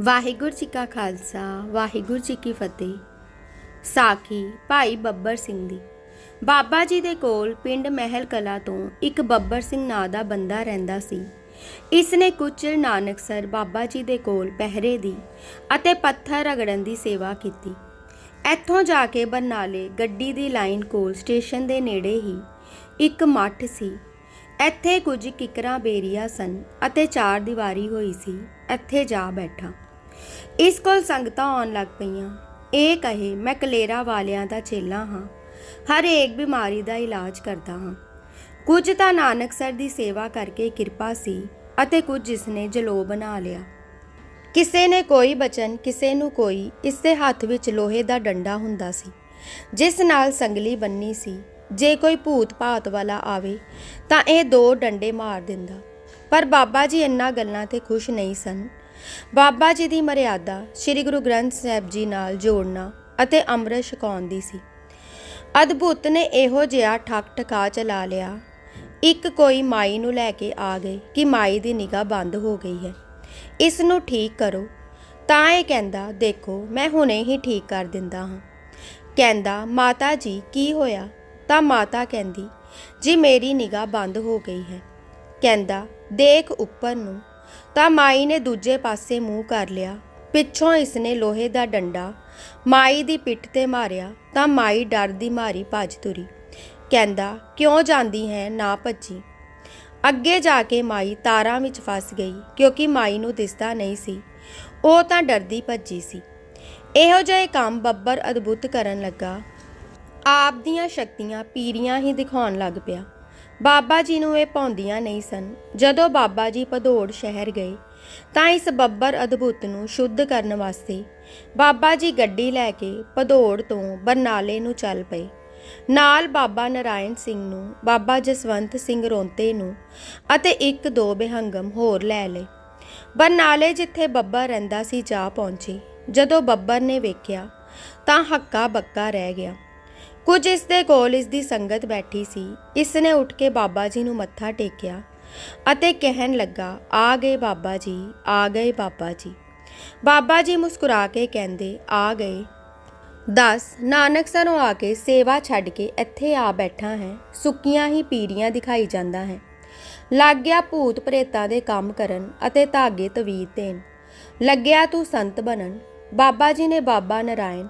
ਵਾਹਿਗੁਰੂ ਜੀ ਕਾ ਖਾਲਸਾ, ਵਾਹਿਗੁਰੂ ਜੀ ਕੀ ਫਤਿਹ। ਸਾਖੀ ਭਾਈ ਬੱਬਰ ਸਿੰਘ ਦੀ। ਬਾਬਾ ਜੀ ਦੇ ਕੋਲ ਪਿੰਡ ਮਹਿਲ ਕਲਾ ਤੋਂ ਇੱਕ ਬੱਬਰ ਸਿੰਘ ਨਾਂ ਦਾ ਬੰਦਾ ਰਹਿੰਦਾ ਸੀ। ਇਸ ਨੇ ਕੁਝ ਚਿਰ ਨਾਨਕਸਰ ਬਾਬਾ ਜੀ ਦੇ ਕੋਲ ਪਹਿਰੇ ਦੀ ਅਤੇ ਪੱਥਰ ਰਗੜਨ ਦੀ ਸੇਵਾ ਕੀਤੀ। ਇੱਥੋਂ ਜਾ ਕੇ ਬਰਨਾਲੇ ਗੱਡੀ ਦੀ ਲਾਈਨ ਕੋਲ ਸਟੇਸ਼ਨ ਦੇ ਨੇੜੇ ਹੀ ਇੱਕ ਮੱਠ ਸੀ। ਇੱਥੇ ਕੁਝ ਕਿਕਰਾਂ ਬੇਰੀਆਂ ਸਨ ਅਤੇ ਚਾਰ ਦੀਵਾਰੀ ਹੋਈ ਸੀ। ਇੱਥੇ ਜਾ ਬੈਠਾ। ਇਸ ਕੋਲ ਸੰਗਤਾਂ ਆਉਣ ਲੱਗ ਪਈਆਂ। ਇਹ ਕਹੇ, ਮੈਂ ਕਲੇਰਾ ਵਾਲਿਆਂ ਦਾ ਚੇਲਾ ਹਾਂ। ਹਰ ਇੱਕ ਬਿਮਾਰੀ ਦਾ ਇਲਾਜ ਕਰਦਾ ਹਾਂ। ਕੁਝ ਤਾਂ ਨਾਨਕ ਸਰ ਦੀ ਸੇਵਾ ਕਰਕੇ ਕਿਰਪਾ ਸੀ ਅਤੇ ਕੁਝ ਜਿਸ ਨੇ ਜਲੋ ਬਣਾ ਲਿਆ। ਕਿਸੇ ਨੇ ਕੋਈ ਬਚਨ, ਕਿਸੇ ਨੂੰ ਕੋਈ, ਇਸ ਦੇ ਹੱਥ ਵਿੱਚ ਲੋਹੇ ਦਾ ਡੰਡਾ ਹੁੰਦਾ ਸੀ। ਜਿਸ ਨਾਲ ਸੰਗਲੀ ਬੰਨੀ ਸੀ। ਜੇ ਕੋਈ ਭੂਤ ਭਾਤ ਵਾਲਾ ਆਵੇ, ਤਾਂ ਇਹ ਦੋ ਡੰਡੇ ਮਾਰ ਦਿੰਦਾ। ਪਰ ਬਾਬਾ ਜੀ ਇੰਨਾ ਗੱਲਾਂ ਤੇ ਖੁਸ਼ ਨਹੀਂ ਸਨ। ਬਾਬਾ ਜੀ ਦੀ ਮਰਿਆਦਾ ਸ੍ਰੀ ਗੁਰੂ ਗ੍ਰੰਥ ਸਾਹਿਬ ਜੀ ਨਾਲ ਜੋੜਨਾ ਅਤੇ ਅੰਮ੍ਰਿਤ ਛਕਾਉਣ ਦੀ ਸੀ। ਅਦਭੁਤ ਨੇ ਇਹੋ ਜਿਹਾ ਠੱਕ ਠਕਾ ਚਲਾ ਲਿਆ। ਇੱਕ ਕੋਈ ਮਾਈ ਨੂੰ ਲੈ ਕੇ ਆ ਗਏ ਕਿ ਮਾਈ ਦੀ ਨਿਗਾਹ ਬੰਦ ਹੋ ਗਈ ਹੈ। ਇਸ ਨੂੰ ਠੀਕ ਕਰੋ। ਤਾਂ ਇਹ ਕਹਿੰਦਾ, ਦੇਖੋ, ਮੈਂ ਹੁਣੇ ਹੀ ਠੀਕ ਕਰ ਦਿੰਦਾ ਹਾਂ। ਕਹਿੰਦਾ, ਮਾਤਾ ਜੀ, ਕੀ ਹੋਇਆ? ਤਾਂ ਮਾਤਾ ਕਹਿੰਦੀ, ਜੀ, ਮੇਰੀ ਨਿਗਾਹ ਬੰਦ ਹੋ ਗਈ ਹੈ। ਕਹਿੰਦਾ, ਦੇਖ ਉੱਪਰ ਨੂੰ। ਤਾਂ ਮਾਈ ਨੇ ਦੂਜੇ ਪਾਸੇ ਮੂੰਹ ਕਰ ਲਿਆ। ਪਿੱਛੋਂ ਇਸਨੇ ਲੋਹੇ ਦਾ ਡੰਡਾ ਮਾਈ ਦੀ ਪਿੱਠ ਤੇ ਮਾਰਿਆ ਤਾਂ ਮਾਈ ਡਰ ਦੀ ਮਾਰੀ ਭੱਜ ਤੁਰੀ। ਕਹਿੰਦਾ, ਕਿਉਂ ਜਾਂਦੀ ਹੈ? ਨਾ ਭੱਜੀ। ਅੱਗੇ ਜਾ ਕੇ ਮਾਈ ਤਾਰਾਂ ਵਿੱਚ ਫਸ ਗਈ ਕਿਉਂਕਿ ਮਾਈ ਨੂੰ ਦਿਸਦਾ ਨਹੀਂ ਸੀ। ਉਹ ਤਾਂ ਡਰਦੀ ਭੱਜੀ ਸੀ। ਇਹੋ ਜਿਹੇ ਕੰਮ ਬੱਬਰ ਅਦਭੁਤ ਕਰਨ ਲੱਗਾ। ਆਪ ਦੀਆਂ ਸ਼ਕਤੀਆਂ ਪੀਰੀਆਂ ਹੀ ਦਿਖਾਉਣ ਲੱਗ ਪਿਆ। ਬਾਬਾ ਜੀ ਨੂੰ ਇਹ ਪਾਉਂਦੀਆਂ ਨਹੀਂ ਸਨ। ਜਦੋਂ ਬਾਬਾ ਜੀ ਭਦੌੜ ਸ਼ਹਿਰ ਗਏ, ਤਾਂ ਇਸ ਬੱਬਰ ਅਦਭੁਤ ਨੂੰ ਸ਼ੁੱਧ ਕਰਨ ਵਾਸਤੇ ਬਾਬਾ ਜੀ ਗੱਡੀ ਲੈ ਕੇ ਭਦੌੜ ਤੋਂ ਬਰਨਾਲੇ ਨੂੰ ਚੱਲ ਪਏ। ਨਾਲ ਬਾਬਾ ਨਰਾਇਣ ਸਿੰਘ ਨੂੰ, ਬਾਬਾ ਜਸਵੰਤ ਸਿੰਘ ਰੋਂਤੇ ਨੂੰ ਅਤੇ ਇੱਕ ਦੋ ਬਿਹੰਗਮ ਹੋਰ ਲੈ ਲਏ। ਬਰਨਾਲੇ ਜਿੱਥੇ ਬੱਬਰ ਰਹਿੰਦਾ ਸੀ, ਜਾ ਪਹੁੰਚੀ। ਜਦੋਂ ਬੱਬਰ ਨੇ ਵੇਖਿਆ, ਤਾਂ ਹੱਕਾ ਬੱਕਾ ਰਹਿ ਗਿਆ। ਕੁਝ ਇਸ ਦੇ ਕੋਲ ਇਸ ਦੀ ਸੰਗਤ ਬੈਠੀ ਸੀ। ਇਸ ਨੇ ਉੱਠ ਕੇ ਬਾਬਾ ਜੀ ਨੂੰ ਮੱਥਾ ਟੇਕਿਆ ਅਤੇ ਕਹਿਣ ਲੱਗਾ, ਆ ਗਏ ਬਾਬਾ ਜੀ, ਆ ਗਏ ਬਾਬਾ ਜੀ। ਬਾਬਾ ਜੀ ਮੁਸਕਰਾ ਕੇ ਕਹਿੰਦੇ, ਆ ਗਏ। ਦਸ, ਨਾਨਕ ਸਰੋਂ ਆ ਕੇ ਸੇਵਾ ਛੱਡ ਕੇ ਇੱਥੇ ਆ ਬੈਠਾ ਹੈ। ਸੁੱਕੀਆਂ ਹੀ ਪੀੜੀਆਂ ਦਿਖਾਈ ਜਾਂਦਾ ਹੈ। ਲੱਗ ਗਿਆ ਭੂਤ ਪ੍ਰੇਤਾਂ ਦੇ ਕੰਮ ਕਰਨ ਅਤੇ ਧਾਗੇ ਤਵੀਤ ਦੇਣ। ਲੱਗਿਆ ਤੂੰ ਸੰਤ ਬਣਨ। ਬਾਬਾ ਜੀ ਨੇ ਬਾਬਾ ਨਰਾਇਣ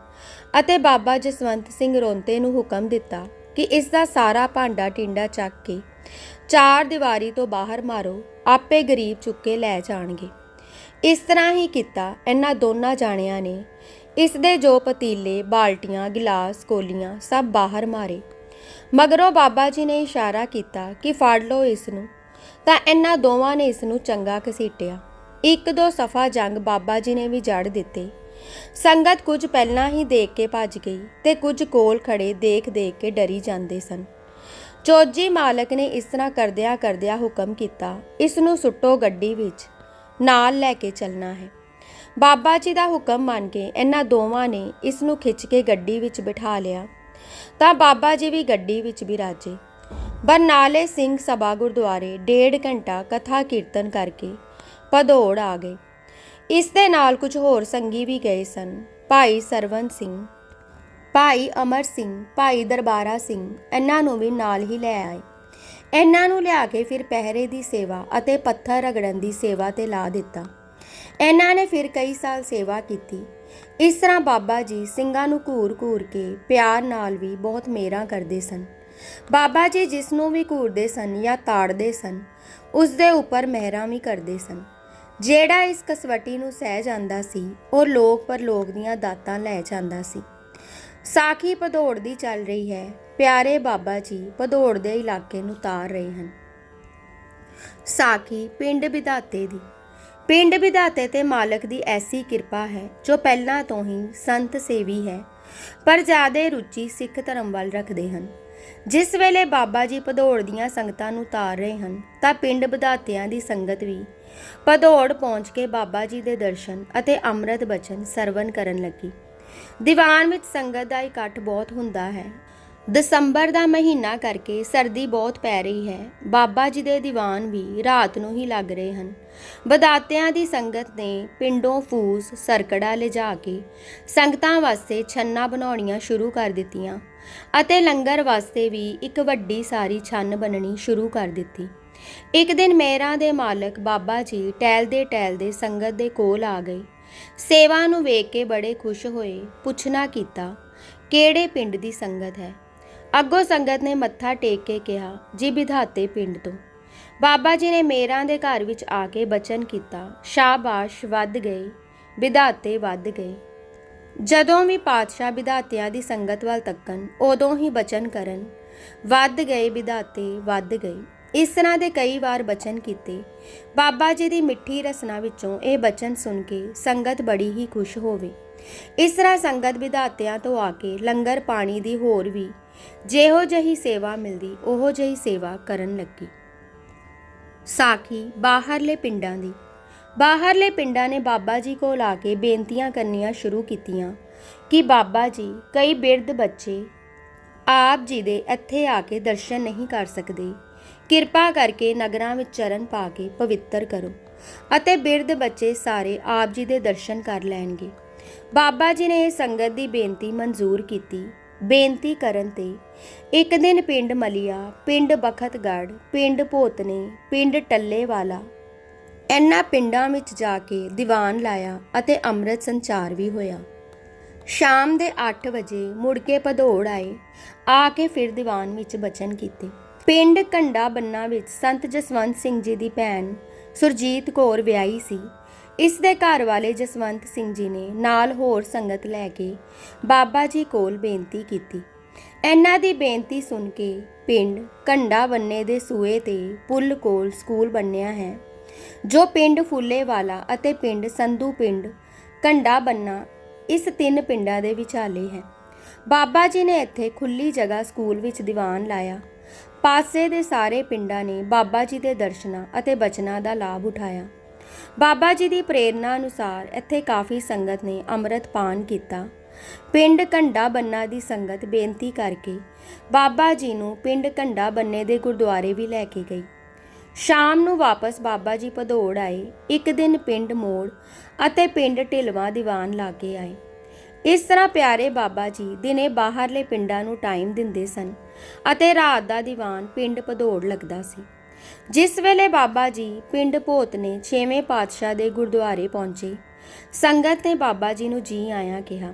ਅਤੇ ਬਾਬਾ ਜਸਵੰਤ ਸਿੰਘ ਰੋਂਤੇ ਨੂੰ ਹੁਕਮ ਦਿੱਤਾ ਕਿ ਇਸ ਦਾ ਸਾਰਾ ਭਾਂਡਾ ਟਿੰਡਾ ਚੱਕ ਕੇ ਚਾਰ ਦੀਵਾਰੀ ਤੋਂ ਬਾਹਰ ਮਾਰੋ, ਆਪੇ ਗਰੀਬ ਚੁੱਕੇ ਲੈ ਜਾਣਗੇ। ਇਸ ਤਰ੍ਹਾਂ ਹੀ ਕੀਤਾ ਇਹਨਾਂ ਦੋਨਾਂ ਜਾਣਿਆਂ ਨੇ। ਇਸ ਦੇ ਜੋ ਪਤੀਲੇ, ਬਾਲਟੀਆਂ, ਗਿਲਾਸ, ਕੋਲੀਆਂ ਸਭ ਬਾਹਰ ਮਾਰੇ। ਮਗਰੋਂ ਬਾਬਾ ਜੀ ਨੇ ਇਸ਼ਾਰਾ ਕੀਤਾ ਕਿ ਫੜ ਲਓ ਇਸ ਨੂੰ। ਤਾਂ ਇਹਨਾਂ ਦੋਵਾਂ ਨੇ ਇਸ ਨੂੰ ਚੰਗਾ ਘਸੀਟਿਆ। ਇੱਕ ਦੋ ਸਫਾ ਜੰਗ ਬਾਬਾ ਜੀ ਨੇ ਵੀ ਜੜ ਦਿੱਤੇ। ਸੰਗਤ ਕੁਝ ਪਹਿਲਾਂ ਹੀ ਦੇਖ ਕੇ ਭੱਜ ਗਈ ਤੇ ਕੁਝ ਕੋਲ ਖੜੇ ਦੇਖ ਦੇਖ ਕੇ ਡਰੀ ਜਾਂਦੇ ਸਨ। ਚੌਜੀ ਮਾਲਕ ਨੇ ਇਸ ਤਰ੍ਹਾਂ ਕਰਦਿਆਂ ਕਰਦਿਆਂ ਹੁਕਮ ਕੀਤਾ, ਇਸ ਨੂੰ ਸੁੱਟੋ ਗੱਡੀ ਵਿੱਚ, ਨਾਲ ਲੈ ਕੇ ਚੱਲਣਾ ਹੈ। ਬਾਬਾ ਜੀ ਦਾ ਹੁਕਮ ਮੰਨ ਕੇ ਇਹਨਾਂ ਦੋਵਾਂ ਨੇ ਇਸ ਨੂੰ ਖਿੱਚ ਕੇ ਗੱਡੀ ਵਿੱਚ ਬਿਠਾ ਲਿਆ। ਤਾਂ ਬਾਬਾ ਜੀ ਵੀ ਗੱਡੀ ਵਿੱਚ ਬਿਰਾਜੇ ਬਰਨਾਲੇ ਸਿੰਘ ਸਭਾ ਗੁਰਦੁਆਰੇ ਡੇਢ ਘੰਟਾ ਕਥਾ ਕੀਰਤਨ ਕਰਕੇ ਭਦੌੜ ਆ ਗਏ। ਇਸ ਦੇ ਨਾਲ ਕੁਝ ਹੋਰ ਸੰਗੀ ਵੀ ਗਏ ਸਨ। ਭਾਈ ਸਰਵਨ ਸਿੰਘ, ਭਾਈ ਅਮਰ ਸਿੰਘ, ਭਾਈ ਦਰਬਾਰਾ ਸਿੰਘ ਇਹਨਾਂ ਨੂੰ ਵੀ ਨਾਲ ਹੀ ਲੈ ਆਏ। ਇਹਨਾਂ ਨੂੰ ਲਿਆ ਕੇ ਫਿਰ ਪਹਿਰੇ ਦੀ ਸੇਵਾ ਅਤੇ ਪੱਥਰ ਰਗੜਨ ਦੀ ਸੇਵਾ ਤੇ ਲਾ ਦਿੱਤਾ। ਇਹਨਾਂ ਨੇ ਫਿਰ ਕਈ ਸਾਲ ਸੇਵਾ ਕੀਤੀ। ਇਸ ਤਰ੍ਹਾਂ ਬਾਬਾ ਜੀ ਸਿੰਘਾਂ ਨੂੰ ਘੂਰ-ਘੂਰ ਕੇ ਪਿਆਰ ਨਾਲ ਵੀ ਬਹੁਤ ਮੇਰਾ ਕਰਦੇ ਸਨ। ਬਾਬਾ ਜੀ ਜਿਸ ਨੂੰ ਵੀ ਘੂਰਦੇ ਸਨ ਜਾਂ ਤਾੜਦੇ ਸਨ ਉਸ ਦੇ ਉੱਪਰ ਮਹਿਰਾਂ ਵੀ ਕਰਦੇ ਸਨ। ਜਿਹੜਾ ਇਸ ਕਸਵਟੀ ਨੂੰ ਸਹਿ ਜਾਂਦਾ ਸੀ, ਉਹ ਲੋਕ ਪਰ ਲੋਕ ਦੀਆਂ ਦਾਤਾਂ ਲੈ ਜਾਂਦਾ ਸੀ। ਸਾਖੀ ਭਦੌੜ ਦੀ ਚੱਲ ਰਹੀ ਹੈ, ਪਿਆਰੇ ਬਾਬਾ ਜੀ ਭਦੌੜ ਦੇ ਇਲਾਕੇ ਨੂੰ ਤਾਰ ਰਹੇ ਹਨ। ਸਾਖੀ ਪਿੰਡ ਵਿਧਾਤੇ ਦੀ। ਪਿੰਡ ਵਿਧਾਤੇ ਤੇ ਮਾਲਕ ਦੀ ਐਸੀ ਕਿਰਪਾ ਹੈ, ਜੋ ਪਹਿਲਾਂ ਤੋਂ ਹੀ ਸੰਤ ਸੇਵੀ ਹੈ, ਪਰ ਜ਼ਿਆਦੇ ਰੁਚੀ ਸਿੱਖ ਧਰਮ ਵੱਲ ਰੱਖਦੇ ਹਨ। ਜਿਸ ਵੇਲੇ ਬਾਬਾ ਜੀ ਭਦੌੜ ਦੀਆਂ ਸੰਗਤਾਂ ਨੂੰ ਤਾਰ ਰਹੇ ਹਨ, ਤਾਂ ਪਿੰਡ ਵਿਧਾਤਿਆਂ ਦੀ ਸੰਗਤ ਵੀ ਭਦੌੜ ਪਹੁੰਚ ਕੇ ਬਾਬਾ ਜੀ ਦੇ ਦਰਸ਼ਨ ਅਤੇ ਅੰਮ੍ਰਿਤ ਬਚਨ ਸਰਵਨ ਕਰਨ ਲੱਗੀ। ਦੀਵਾਨ ਵਿੱਚ ਸੰਗਤ ਦਾ ਇਕੱਠ ਬਹੁਤ ਹੁੰਦਾ ਹੈ। ਦਸੰਬਰ ਦਾ ਮਹੀਨਾ ਕਰਕੇ ਸਰਦੀ ਬਹੁਤ ਪੈ ਰਹੀ ਹੈ। ਬਾਬਾ ਜੀ ਦੇ ਦੀਵਾਨ ਵੀ ਰਾਤ ਨੂੰ ਹੀ ਲੱਗ ਰਹੇ ਹਨ। ਬਦਾਤਿਆਂ ਦੀ ਸੰਗਤ ਨੇ ਪਿੰਡੋਂ ਫੂਸ, ਸਰਕੜਾ ਲਿਜਾ ਕੇ ਸੰਗਤਾਂ ਵਾਸਤੇ ਛੰਨਾ ਬਣਾਉਣੀਆਂ ਸ਼ੁਰੂ ਕਰ ਦਿੱਤੀਆਂ ਅਤੇ ਲੰਗਰ ਵਾਸਤੇ ਵੀ ਇੱਕ ਵੱਡੀ ਸਾਰੀ ਛੰਨ ਬਣਨੀ ਸ਼ੁਰੂ ਕਰ ਦਿੱਤੀ। ਇੱਕ ਦਿਨ ਮੇਰਾਂ ਦੇ ਮਾਲਕ ਬਾਬਾ ਜੀ ਟਹਿਲਦੇ ਟਹਿਲਦੇ ਸੰਗਤ ਦੇ ਕੋਲ ਆ ਗਏ। ਸੇਵਾ ਨੂੰ ਵੇਖ ਕੇ ਬੜੇ ਖੁਸ਼ ਹੋਏ। ਪੁੱਛਣਾ ਕੀਤਾ, ਕਿਹੜੇ ਪਿੰਡ ਦੀ ਸੰਗਤ ਹੈ? ਅੱਗੋਂ ਸੰਗਤ ਨੇ ਮੱਥਾ ਟੇਕ ਕੇ ਕਿਹਾ, ਜੀ ਵਿਧਾਤੇ ਪਿੰਡ ਤੋਂ। ਬਾਬਾ ਜੀ ਨੇ ਮੇਰਾਂ ਦੇ ਘਰ ਵਿੱਚ ਆ ਕੇ ਬਚਨ ਕੀਤਾ। ਸ਼ਾਬਾਸ਼, ਵੱਧ ਗਏ। ਵਿਧਾਤੇ ਵੱਧ ਗਏ। ਜਦੋਂ ਵੀ ਪਾਤਸ਼ਾਹ ਵਿਧਾਤਿਆਂ ਦੀ ਸੰਗਤ ਵੱਲ ਤੱਕਣ, ਉਦੋਂ ਹੀ ਬਚਨ ਕਰਨ। ਵੱਧ ਗਏ ਵਿਧਾਤੇ ਵੱਧ ਗਏ। ਇਸ ਤਰ੍ਹਾਂ ਦੇ ਕਈ ਵਾਰ ਬਚਨ ਕੀਤੇ। ਬਾਬਾ ਜੀ ਦੀ ਮਿੱਠੀ ਰਸਨਾ ਵਿੱਚੋਂ ਇਹ ਬਚਨ ਸੁਣ ਕੇ ਸੰਗਤ ਬੜੀ ਹੀ ਖੁਸ਼ ਹੋਵੇ। ਇਸ ਤਰ੍ਹਾਂ ਸੰਗਤ ਵਿਧਾਤਿਆਂ ਤੋਂ ਆ ਕੇ ਲੰਗਰ ਪਾਣੀ ਦੀ ਹੋਰ ਵੀ ਜਿਹੋ ਜਿਹੀ ਸੇਵਾ ਮਿਲਦੀ, ਉਹੋ ਜਿਹੀ ਸੇਵਾ ਕਰਨ ਲੱਗੀ। ਸਾਖੀ ਬਾਹਰਲੇ ਪਿੰਡਾਂ ਦੀ। ਬਾਹਰਲੇ ਪਿੰਡਾਂ ਨੇ ਬਾਬਾ ਜੀ ਕੋਲ ਆ ਕੇ ਬੇਨਤੀਆਂ ਕਰਨੀਆਂ ਸ਼ੁਰੂ ਕੀਤੀਆਂ ਕਿ ਬਾਬਾ ਜੀ, ਕਈ ਬਿਰਧ ਬੱਚੇ ਆਪ ਜੀ ਦੇ ਇੱਥੇ ਆ ਕੇ ਦਰਸ਼ਨ ਨਹੀਂ ਕਰ ਸਕਦੇ। ਕਿਰਪਾ ਕਰਕੇ ਨਗਰਾਂ ਵਿੱਚ ਚਰਨ ਪਾ ਕੇ ਪਵਿੱਤਰ ਕਰੋ ਅਤੇ ਬਿਰਧ ਬੱਚੇ ਸਾਰੇ ਆਪ ਜੀ ਦੇ ਦਰਸ਼ਨ ਕਰ ਲੈਣਗੇ। ਬਾਬਾ ਜੀ ਨੇ ਇਹ ਸੰਗਤ ਦੀ ਬੇਨਤੀ ਮਨਜ਼ੂਰ ਕੀਤੀ। ਬੇਨਤੀ ਕਰਨ ਤੇ ਇੱਕ ਦਿਨ ਪਿੰਡ ਮਲੀਆ, ਪਿੰਡ ਬਖਤਗੜ੍ਹ, ਪਿੰਡ ਭੋਤਨੇ, ਪਿੰਡ ਟੱਲੇਵਾਲਾ। ਇਹਨਾਂ ਪਿੰਡਾਂ ਵਿੱਚ ਜਾ ਕੇ ਦੀਵਾਨ ਲਾਇਆ ਅਤੇ ਅੰਮ੍ਰਿਤ ਸੰਚਾਰ ਵੀ ਹੋਇਆ। ਸ਼ਾਮ ਦੇ 8 ਵਜੇ ਮੁੜ ਕੇ ਭਦੌੜ ਆਏ, ਆ ਕੇ ਫਿਰ ਦੀਵਾਨ ਵਿੱਚ ਬਚਨ ਕੀਤੇ। ਪਿੰਡ ਕੰਡਾ ਬੰਨਾ ਵਿੱਚ ਸੰਤ ਜਸਵੰਤ ਸਿੰਘ ਜੀ ਦੀ ਭੈਣ ਸੁਰਜੀਤ ਕੌਰ ਵਿਆਹੀ ਸੀ। ਇਸ ਦੇ ਘਰ ਵਾਲੇ ਜਸਵੰਤ ਸਿੰਘ ਜੀ ਨੇ ਨਾਲ ਹੋਰ ਸੰਗਤ ਲੈ ਕੇ ਬਾਬਾ ਜੀ ਕੋਲ ਬੇਨਤੀ ਕੀਤੀ। ਇਹਨਾਂ ਦੀ ਬੇਨਤੀ ਸੁਣ ਕੇ ਪਿੰਡ ਕੰਡਾ ਬੰਨੇ ਦੇ ਸੂਏ ਤੇ ਪੁੱਲ ਕੋਲ ਸਕੂਲ ਬਣਿਆ ਹੈ, ਜੋ ਪਿੰਡ ਫੁੱਲੇਵਾਲਾ ਅਤੇ ਪਿੰਡ ਸੰਧੂ ਪਿੰਡ ਕੰਡਾ ਬੰਨਾ ਇਸ ਤਿੰਨ ਪਿੰਡਾਂ ਦੇ ਵਿਚਾਲੇ ਹੈ। ਬਾਬਾ ਜੀ ਨੇ ਇੱਥੇ ਖੁੱਲੀ ਜਗ੍ਹਾ ਸਕੂਲ ਵਿੱਚ ਦੀਵਾਨ ਲਾਇਆ। ਪਾਸੇ ਦੇ ਸਾਰੇ ਪਿੰਡਾਂ ਨੇ ਬਾਬਾ ਜੀ ਦੇ ਦਰਸ਼ਨਾਂ ਅਤੇ ਬਚਨਾਂ ਦਾ ਲਾਭ ਉਠਾਇਆ। ਬਾਬਾ ਜੀ ਦੀ ਪ੍ਰੇਰਣਾ ਅਨੁਸਾਰ ਇੱਥੇ ਕਾਫੀ ਸੰਗਤ ਨੇ ਅੰਮ੍ਰਿਤ ਪਾਨ ਕੀਤਾ। ਪਿੰਡ ਕੰਡਾ ਬੰਨਾ ਦੀ ਸੰਗਤ ਬੇਨਤੀ ਕਰਕੇ ਬਾਬਾ ਜੀ ਨੂੰ ਪਿੰਡ ਕੰਡਾ ਬੰਨੇ ਦੇ ਗੁਰਦੁਆਰੇ ਵੀ ਲੈ ਕੇ ਗਈ। ਸ਼ਾਮ ਨੂੰ ਵਾਪਸ ਬਾਬਾ ਜੀ ਭਦੌੜ ਆਏ, ਇੱਕ ਦਿਨ ਪਿੰਡ ਮੋੜ ਅਤੇ ਪਿੰਡ ਢਿਲਵਾ ਦੀਵਾਨ ਲਾ ਕੇ ਆਏ। ਇਸ ਤਰ੍ਹਾਂ ਪਿਆਰੇ ਬਾਬਾ ਜੀ ਦਿਨੇ ਬਾਹਰਲੇ ਪਿੰਡਾਂ ਨੂੰ ਟਾਈਮ ਦਿੰਦੇ ਸਨ। ਅਤੇ ਰਾਤ ਦਾ ਦੀਵਾਨ ਪਿੰਡ ਭਦੌੜ ਲੱਗਦਾ ਸੀ। ਜਿਸ ਵੇਲੇ ਬਾਬਾ ਜੀ ਪਿੰਡ ਭੋਤ ਨੇ 6ਵੇਂ ਪਾਤਸ਼ਾਹ ਦੇ ਗੁਰਦੁਆਰੇ ਪਹੁੰਚੇ, ਸੰਗਤ ਨੇ ਬਾਬਾ ਜੀ ਨੂੰ ਜੀ ਆਇਆਂ ਕਿਹਾ,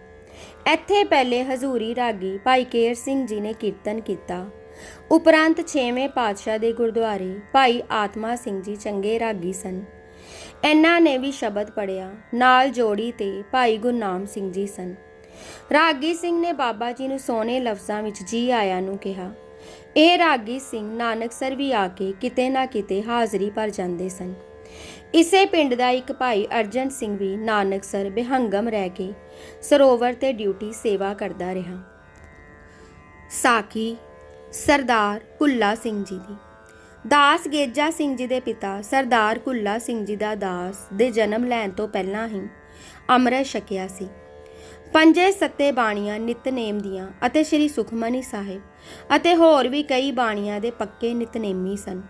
ਇੱਥੇ ਪਹਿਲੇ ਹਜ਼ੂਰੀ ਰਾਗੀ ਭਾਈ ਕੇਰ ਸਿੰਘ ਜੀ ਨੇ ਕੀਰਤਨ ਕੀਤਾ। ਉਪਰੰਤ 6ਵੇਂ ਪਾਤਸ਼ਾਹ ਦੇ ਗੁਰਦੁਆਰੇ ਭਾਈ ਆਤਮਾ ਸਿੰਘ ਜੀ ਚੰਗੇ ਰਾਗੀ ਸਨ। ਇਹਨਾਂ ਨੇ ਵੀ ਸ਼ਬਦ ਪੜਿਆ ਨਾਲ ਜੋੜੀ ਤੇ ਭਾਈ ਗੁਰਨਾਮ ਸਿੰਘ ਜੀ ਸਨ। ਰਾਗੀ ਸਿੰਘ ਨੇ ਬਾਬਾ ਜੀ ਨੂੰ ਸੋਹਣੇ ਲਫ਼ਜ਼ਾਂ ਵਿੱਚ ਜੀ ਆਇਆਂ ਨੂੰ ਕਿਹਾ। ਇਹ ਰਾਗੀ ਸਿੰਘ ਨਾਨਕਸਰ ਵੀ ਆ ਕੇ ਕਿਤੇ ਨਾ ਕਿਤੇ ਹਾਜ਼ਰੀ ਭਰ ਜਾਂਦੇ ਸਨ। ਇਸੇ ਪਿੰਡ ਦਾ ਇੱਕ ਭਾਈ ਅਰਜਨ ਸਿੰਘ ਵੀ ਨਾਨਕਸਰ ਬਿਹੰਗਮ ਰਹਿ ਕੇ ਸਰੋਵਰ ਤੇ ਡਿਊਟੀ ਸੇਵਾ ਕਰਦਾ ਰਿਹਾ। ਸਾਖੀ ਸਰਦਾਰ ਕੁੱਲਾ ਸਿੰਘ ਜੀ ਦੀ। ਦਾਸ ਗੇਜਾ ਸਿੰਘ ਜੀ ਦੇ ਪਿਤਾ ਸਰਦਾਰ ਕੁੱਲਾ ਸਿੰਘ ਜੀ ਦਾ ਦਾਸ ਦੇ ਜਨਮ ਲੈਣ ਤੋਂ ਪਹਿਲਾਂ ਹੀ ਅੰਮ੍ਰਿਤ ਛਕਿਆ ਸੀ। ਪੰਜੇ ਸੱਤੇ ਬਾਣੀਆਂ ਨਿਤਨੇਮ ਦੀਆਂ ਅਤੇ ਸ੍ਰੀ ਸੁਖਮਨੀ ਸਾਹਿਬ ਅਤੇ ਹੋਰ ਵੀ ਕਈ ਬਾਣੀਆਂ ਦੇ ਪੱਕੇ ਨਿਤਨੇਮੀ ਸਨ।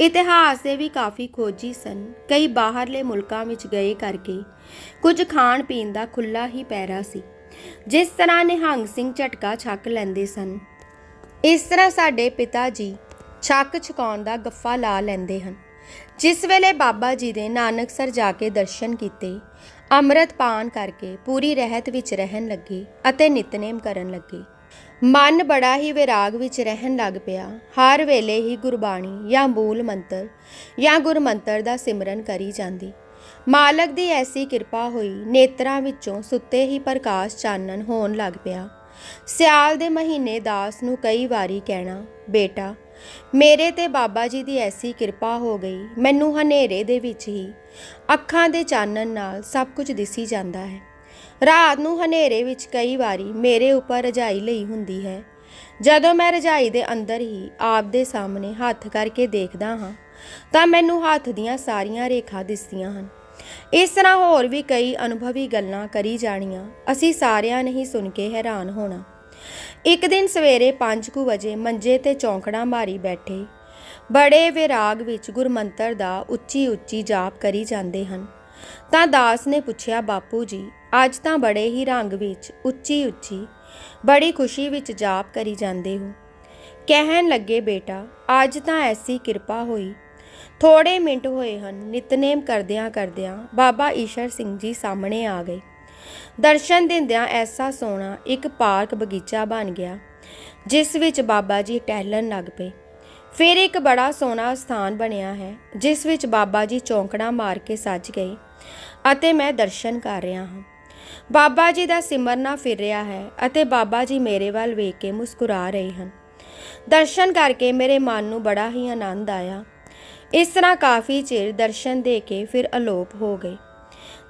ਇਤਿਹਾਸ ਦੇ ਵੀ ਕਾਫੀ ਖੋਜੀ ਸਨ। ਕਈ ਬਾਹਰਲੇ ਮੁਲਕਾਂ ਵਿੱਚ ਗਏ ਕਰਕੇ ਕੁਝ ਖਾਣ ਪੀਣ ਦਾ ਖੁੱਲਾ ਹੀ ਪੈਰਾ ਸੀ। ਜਿਸ ਤਰ੍ਹਾਂ ਨਿਹੰਗ ਸਿੰਘ ਝਟਕਾ ਛੱਕ ਲੈਂਦੇ ਸਨ, ਇਸ ਤਰ੍ਹਾਂ ਸਾਡੇ ਪਿਤਾ ਜੀ ਛੱਕ ਛਕਾਉਣ ਦਾ ਗੱਫਾ ਲਾ ਲੈਂਦੇ ਹਨ। ਜਿਸ ਵੇਲੇ ਬਾਬਾ ਜੀ ਦੇ ਨਾਨਕਸਰ ਜਾ ਕੇ ਦਰਸ਼ਨ ਕੀਤੇ, ਅੰਮ੍ਰਿਤ ਪਾਨ ਕਰਕੇ ਪੂਰੀ ਰਹਿਤ ਵਿੱਚ ਰਹਿਣ ਲੱਗੇ ਅਤੇ ਨਿਤਨੇਮ ਕਰਨ ਲੱਗੇ। ਮਨ ਬੜਾ ਹੀ ਵਿਰਾਗ ਵਿੱਚ ਰਹਿਣ ਲੱਗ ਪਿਆ। ਹਰ ਵੇਲੇ ਹੀ ਗੁਰਬਾਣੀ ਜਾਂ ਮੂਲ ਮੰਤਰ ਜਾਂ ਗੁਰਮੰਤਰ ਦਾ ਸਿਮਰਨ ਕਰੀ ਜਾਂਦੀ। ਮਾਲਕ ਦੀ ਐਸੀ ਕਿਰਪਾ ਹੋਈ, ਨੇਤਰਾਂ ਵਿੱਚੋਂ ਸੁੱਤੇ ਹੀ ਪ੍ਰਕਾਸ਼ ਚਾਨਣ ਹੋਣ ਲੱਗ ਪਿਆ। ਸਿਆਲ ਦੇ ਮਹੀਨੇ ਦਾਸ ਨੂੰ ਕਈ ਵਾਰੀ ਕਹਿਣਾ, ਬੇਟਾ ਮੇਰੇ ਤੇ ਬਾਬਾ ਜੀ ਦੀ ਐਸੀ ਕਿਰਪਾ ਹੋ ਗਈ, ਮੈਨੂੰ ਹਨੇਰੇ ਦੇ ਵਿੱਚ ਹੀ ਅੱਖਾਂ ਦੇ ਚਾਨਣ ਨਾਲ ਸਭ ਕੁਝ ਦਿਸੀ ਜਾਂਦਾ ਹੈ। ਰਾਤ ਨੂੰ ਹਨੇਰੇ ਵਿੱਚ ਕਈ ਵਾਰੀ ਮੇਰੇ ਉੱਪਰ ਰਜਾਈ ਲਈ ਹੁੰਦੀ ਹੈ। ਜਦੋਂ ਮੈਂ ਰਜਾਈ ਦੇ ਅੰਦਰ ਹੀ ਆਪ ਦੇ ਸਾਹਮਣੇ ਹੱਥ ਕਰਕੇ ਦੇਖਦਾ ਹਾਂ, ਤਾਂ ਮੈਨੂੰ ਹੱਥ ਦੀਆਂ ਸਾਰੀਆਂ ਰੇਖਾ ਦਿਸਦੀਆਂ ਹਨ। ਇਸ ਤਰ੍ਹਾਂ ਹੋਰ ਵੀ ਕਈ ਅਨੁਭਵੀ ਗੱਲਾਂ ਕਰੀ ਜਾਣੀਆਂ, ਅਸੀਂ ਸਾਰਿਆਂ ਨੇ ਹੀ ਸੁਣ ਕੇ ਹੈਰਾਨ ਹੋਣਾ। ਇੱਕ ਦਿਨ ਸਵੇਰੇ 5:00 ਵਜੇ ਮੰਜੇ ਤੇ ਚੌਂਕੜਾ ਮਾਰੀ ਬੈਠੇ, ਬੜੇ ਵਿਰਾਗ ਵਿੱਚ ਗੁਰਮੰਤਰ ਦਾ ਉੱਚੀ ਉੱਚੀ ਜਾਪ ਕਰੀ ਜਾਂਦੇ ਹਨ। ਤਾਂ ਦਾਸ ਨੇ ਪੁੱਛਿਆ, ਬਾਪੂ ਜੀ, ਅੱਜ ਤਾਂ ਬੜੇ ਹੀ ਰੰਗ ਵਿੱਚ ਉੱਚੀ ਉੱਚੀ ਬੜੀ ਖੁਸ਼ੀ ਵਿੱਚ ਜਾਪ ਕਰੀ ਜਾਂਦੇ ਹੋ। ਕਹਿਣ ਲੱਗੇ, ਬੇਟਾ, ਅੱਜ ਤਾਂ ਐਸੀ ਕਿਰਪਾ ਹੋਈ। ਥੋੜੇ ਮਿੰਟ ਹੋਏ ਹਨ, ਨਿਤਨੇਮ ਕਰਦਿਆਂ ਕਰਦਿਆਂ ਬਾਬਾ ਈਸ਼ਰ ਸਿੰਘ ਜੀ ਸਾਹਮਣੇ ਆ ਗਏ। ਦਰਸ਼ਨ ਦਿੰਦਿਆਂ ਐਸਾ ਸੋਹਣਾ ਇੱਕ ਪਾਰਕ ਬਗੀਚਾ ਬਣ ਗਿਆ, ਜਿਸ ਵਿੱਚ ਬਾਬਾ ਜੀ ਟਹਿਲਣ ਲੱਗ ਪਏ। ਫਿਰ ਇੱਕ ਬੜਾ ਸੋਹਣਾ ਸਥਾਨ ਬਣਿਆ ਹੈ, ਜਿਸ ਵਿੱਚ ਬਾਬਾ ਜੀ ਚੌਂਕੜਾ ਮਾਰ ਕੇ ਸੱਜ ਗਏ ਅਤੇ ਮੈਂ ਦਰਸ਼ਨ ਕਰ ਰਿਹਾ ਹਾਂ। ਬਾਬਾ ਜੀ ਦਾ ਸਿਮਰਨਾ ਫਿਰ ਰਿਹਾ ਹੈ ਅਤੇ ਬਾਬਾ ਜੀ ਮੇਰੇ ਵੱਲ ਵੇਖ ਕੇ ਮੁਸਕਰਾ ਰਹੇ ਹਨ। ਦਰਸ਼ਨ ਕਰਕੇ ਮੇਰੇ ਮਨ ਨੂੰ ਬੜਾ ਹੀ ਆਨੰਦ ਆਇਆ। ਇਸ ਤਰ੍ਹਾਂ ਕਾਫੀ ਚਿਰ ਦਰਸ਼ਨ ਦੇ ਕੇ ਫਿਰ ਅਲੋਪ ਹੋ ਗਏ।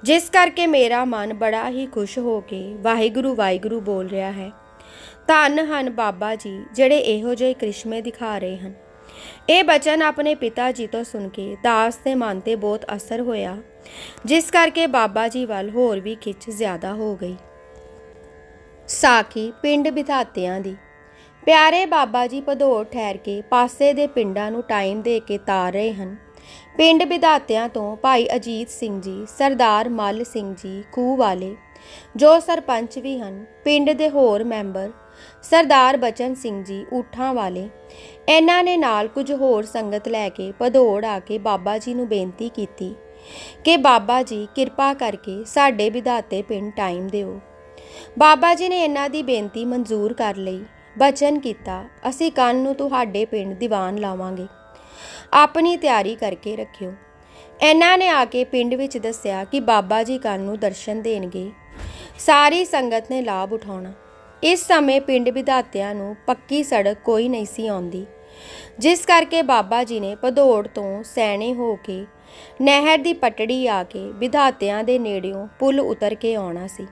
ਜਿਸ ਕਰਕੇ ਮੇਰਾ ਮਨ ਬੜਾ ਹੀ ਖੁਸ਼ ਹੋ ਕੇ ਵਾਹਿਗੁਰੂ ਵਾਹਿਗੁਰੂ ਬੋਲ ਰਿਹਾ ਹੈ। ਧੰਨ ਹਨ ਬਾਬਾ ਜੀ, ਜਿਹੜੇ ਇਹੋ ਜਿਹੇ ਕ੍ਰਿਸ਼ਮੇ ਦਿਖਾ ਰਹੇ ਹਨ। ਇਹ ਬਚਨ ਆਪਣੇ ਪਿਤਾ ਜੀ ਤੋਂ ਸੁਣ ਕੇ ਦਾਸ ਦੇ ਮਨ ਤੇ ਬਹੁਤ ਅਸਰ ਹੋਇਆ, ਜਿਸ ਕਰਕੇ ਬਾਬਾ ਜੀ ਵੱਲ ਹੋਰ ਵੀ ਖਿੱਚ ਜ਼ਿਆਦਾ ਹੋ ਗਈ। ਸਾਖੀ ਪਿੰਡ ਬਿਧਾਤਿਆਂ ਦੀ। ਪਿਆਰੇ ਬਾਬਾ ਜੀ ਭਦੌੜ ਠਹਿਰ ਕੇ ਪਾਸੇ ਦੇ ਪਿੰਡਾਂ ਨੂੰ ਟਾਈਮ ਦੇ ਕੇ ਤਾਰ ਰਹੇ ਹਨ। ਪਿੰਡ ਵਿਧਾਤਿਆਂ ਤੋਂ ਭਾਈ ਅਜੀਤ ਸਿੰਘ ਜੀ, ਸਰਦਾਰ ਮੱਲ ਸਿੰਘ ਜੀ, ਖੂਹ ਵਾਲੇ, ਜੋ ਸਰਪੰਚ ਵੀ ਹਨ, ਪਿੰਡ ਦੇ ਹੋਰ ਮੈਂਬਰ, ਸਰਦਾਰ ਬਚਨ ਸਿੰਘ ਜੀ, ਊਠਾਂ ਵਾਲੇ, ਇਹਨਾਂ ਨੇ ਨਾਲ ਕੁਝ ਹੋਰ ਸੰਗਤ ਲੈ ਕੇ ਭਦੌੜ ਆ ਕੇ ਬਾਬਾ ਜੀ ਨੂੰ ਬੇਨਤੀ ਕੀਤੀ ਕਿ ਬਾਬਾ ਜੀ ਕਿਰਪਾ ਕਰਕੇ ਸਾਡੇ ਵਿਧਾਤੇ ਪਿੰਡ ਟਾਈਮ ਦਿਓ। ਬਾਬਾ ਜੀ ਨੇ ਇਹਨਾਂ ਦੀ ਬੇਨਤੀ ਮਨਜ਼ੂਰ ਕਰ ਲਈ, ਬਚਨ ਕੀਤਾ, ਅਸੀਂ ਕੰਨ ਨੂੰ ਤੁਹਾਡੇ ਪਿੰਡ ਦੀਵਾਨ ਲਾਵਾਂਗੇ। ਆਪਣੀ ਤਿਆਰੀ ਕਰਕੇ ਰੱਖਿਓ। ਇਹਨਾਂ ਨੇ ਆ ਕੇ ਪਿੰਡ ਵਿੱਚ ਦੱਸਿਆ ਕਿ ਬਾਬਾ ਜੀ ਕੱਲ ਨੂੰ ਦਰਸ਼ਨ ਦੇਣਗੇ। ਸਾਰੀ ਸੰਗਤ ਨੇ ਲਾਭ ਉਠਾਉਣਾ। ਇਸ ਸਮੇਂ ਪਿੰਡ ਵਿਧਾਤਿਆਂ ਨੂੰ ਪੱਕੀ ਸੜਕ ਕੋਈ ਨਹੀਂ ਸੀ ਆਉਂਦੀ। ਜਿਸ ਕਰਕੇ ਬਾਬਾ ਜੀ ਨੇ ਭਦੌੜ ਤੋਂ ਸੈਣੇ ਹੋ ਕੇ ਨਹਿਰ ਦੀ ਪਟੜੀ ਆ ਕੇ ਵਿਧਾਤਿਆਂ ਦੇ ਨੇੜਿਓਂ ਪੁਲ ਉਤਰ ਕੇ ਆਉਣਾ ਸੀ।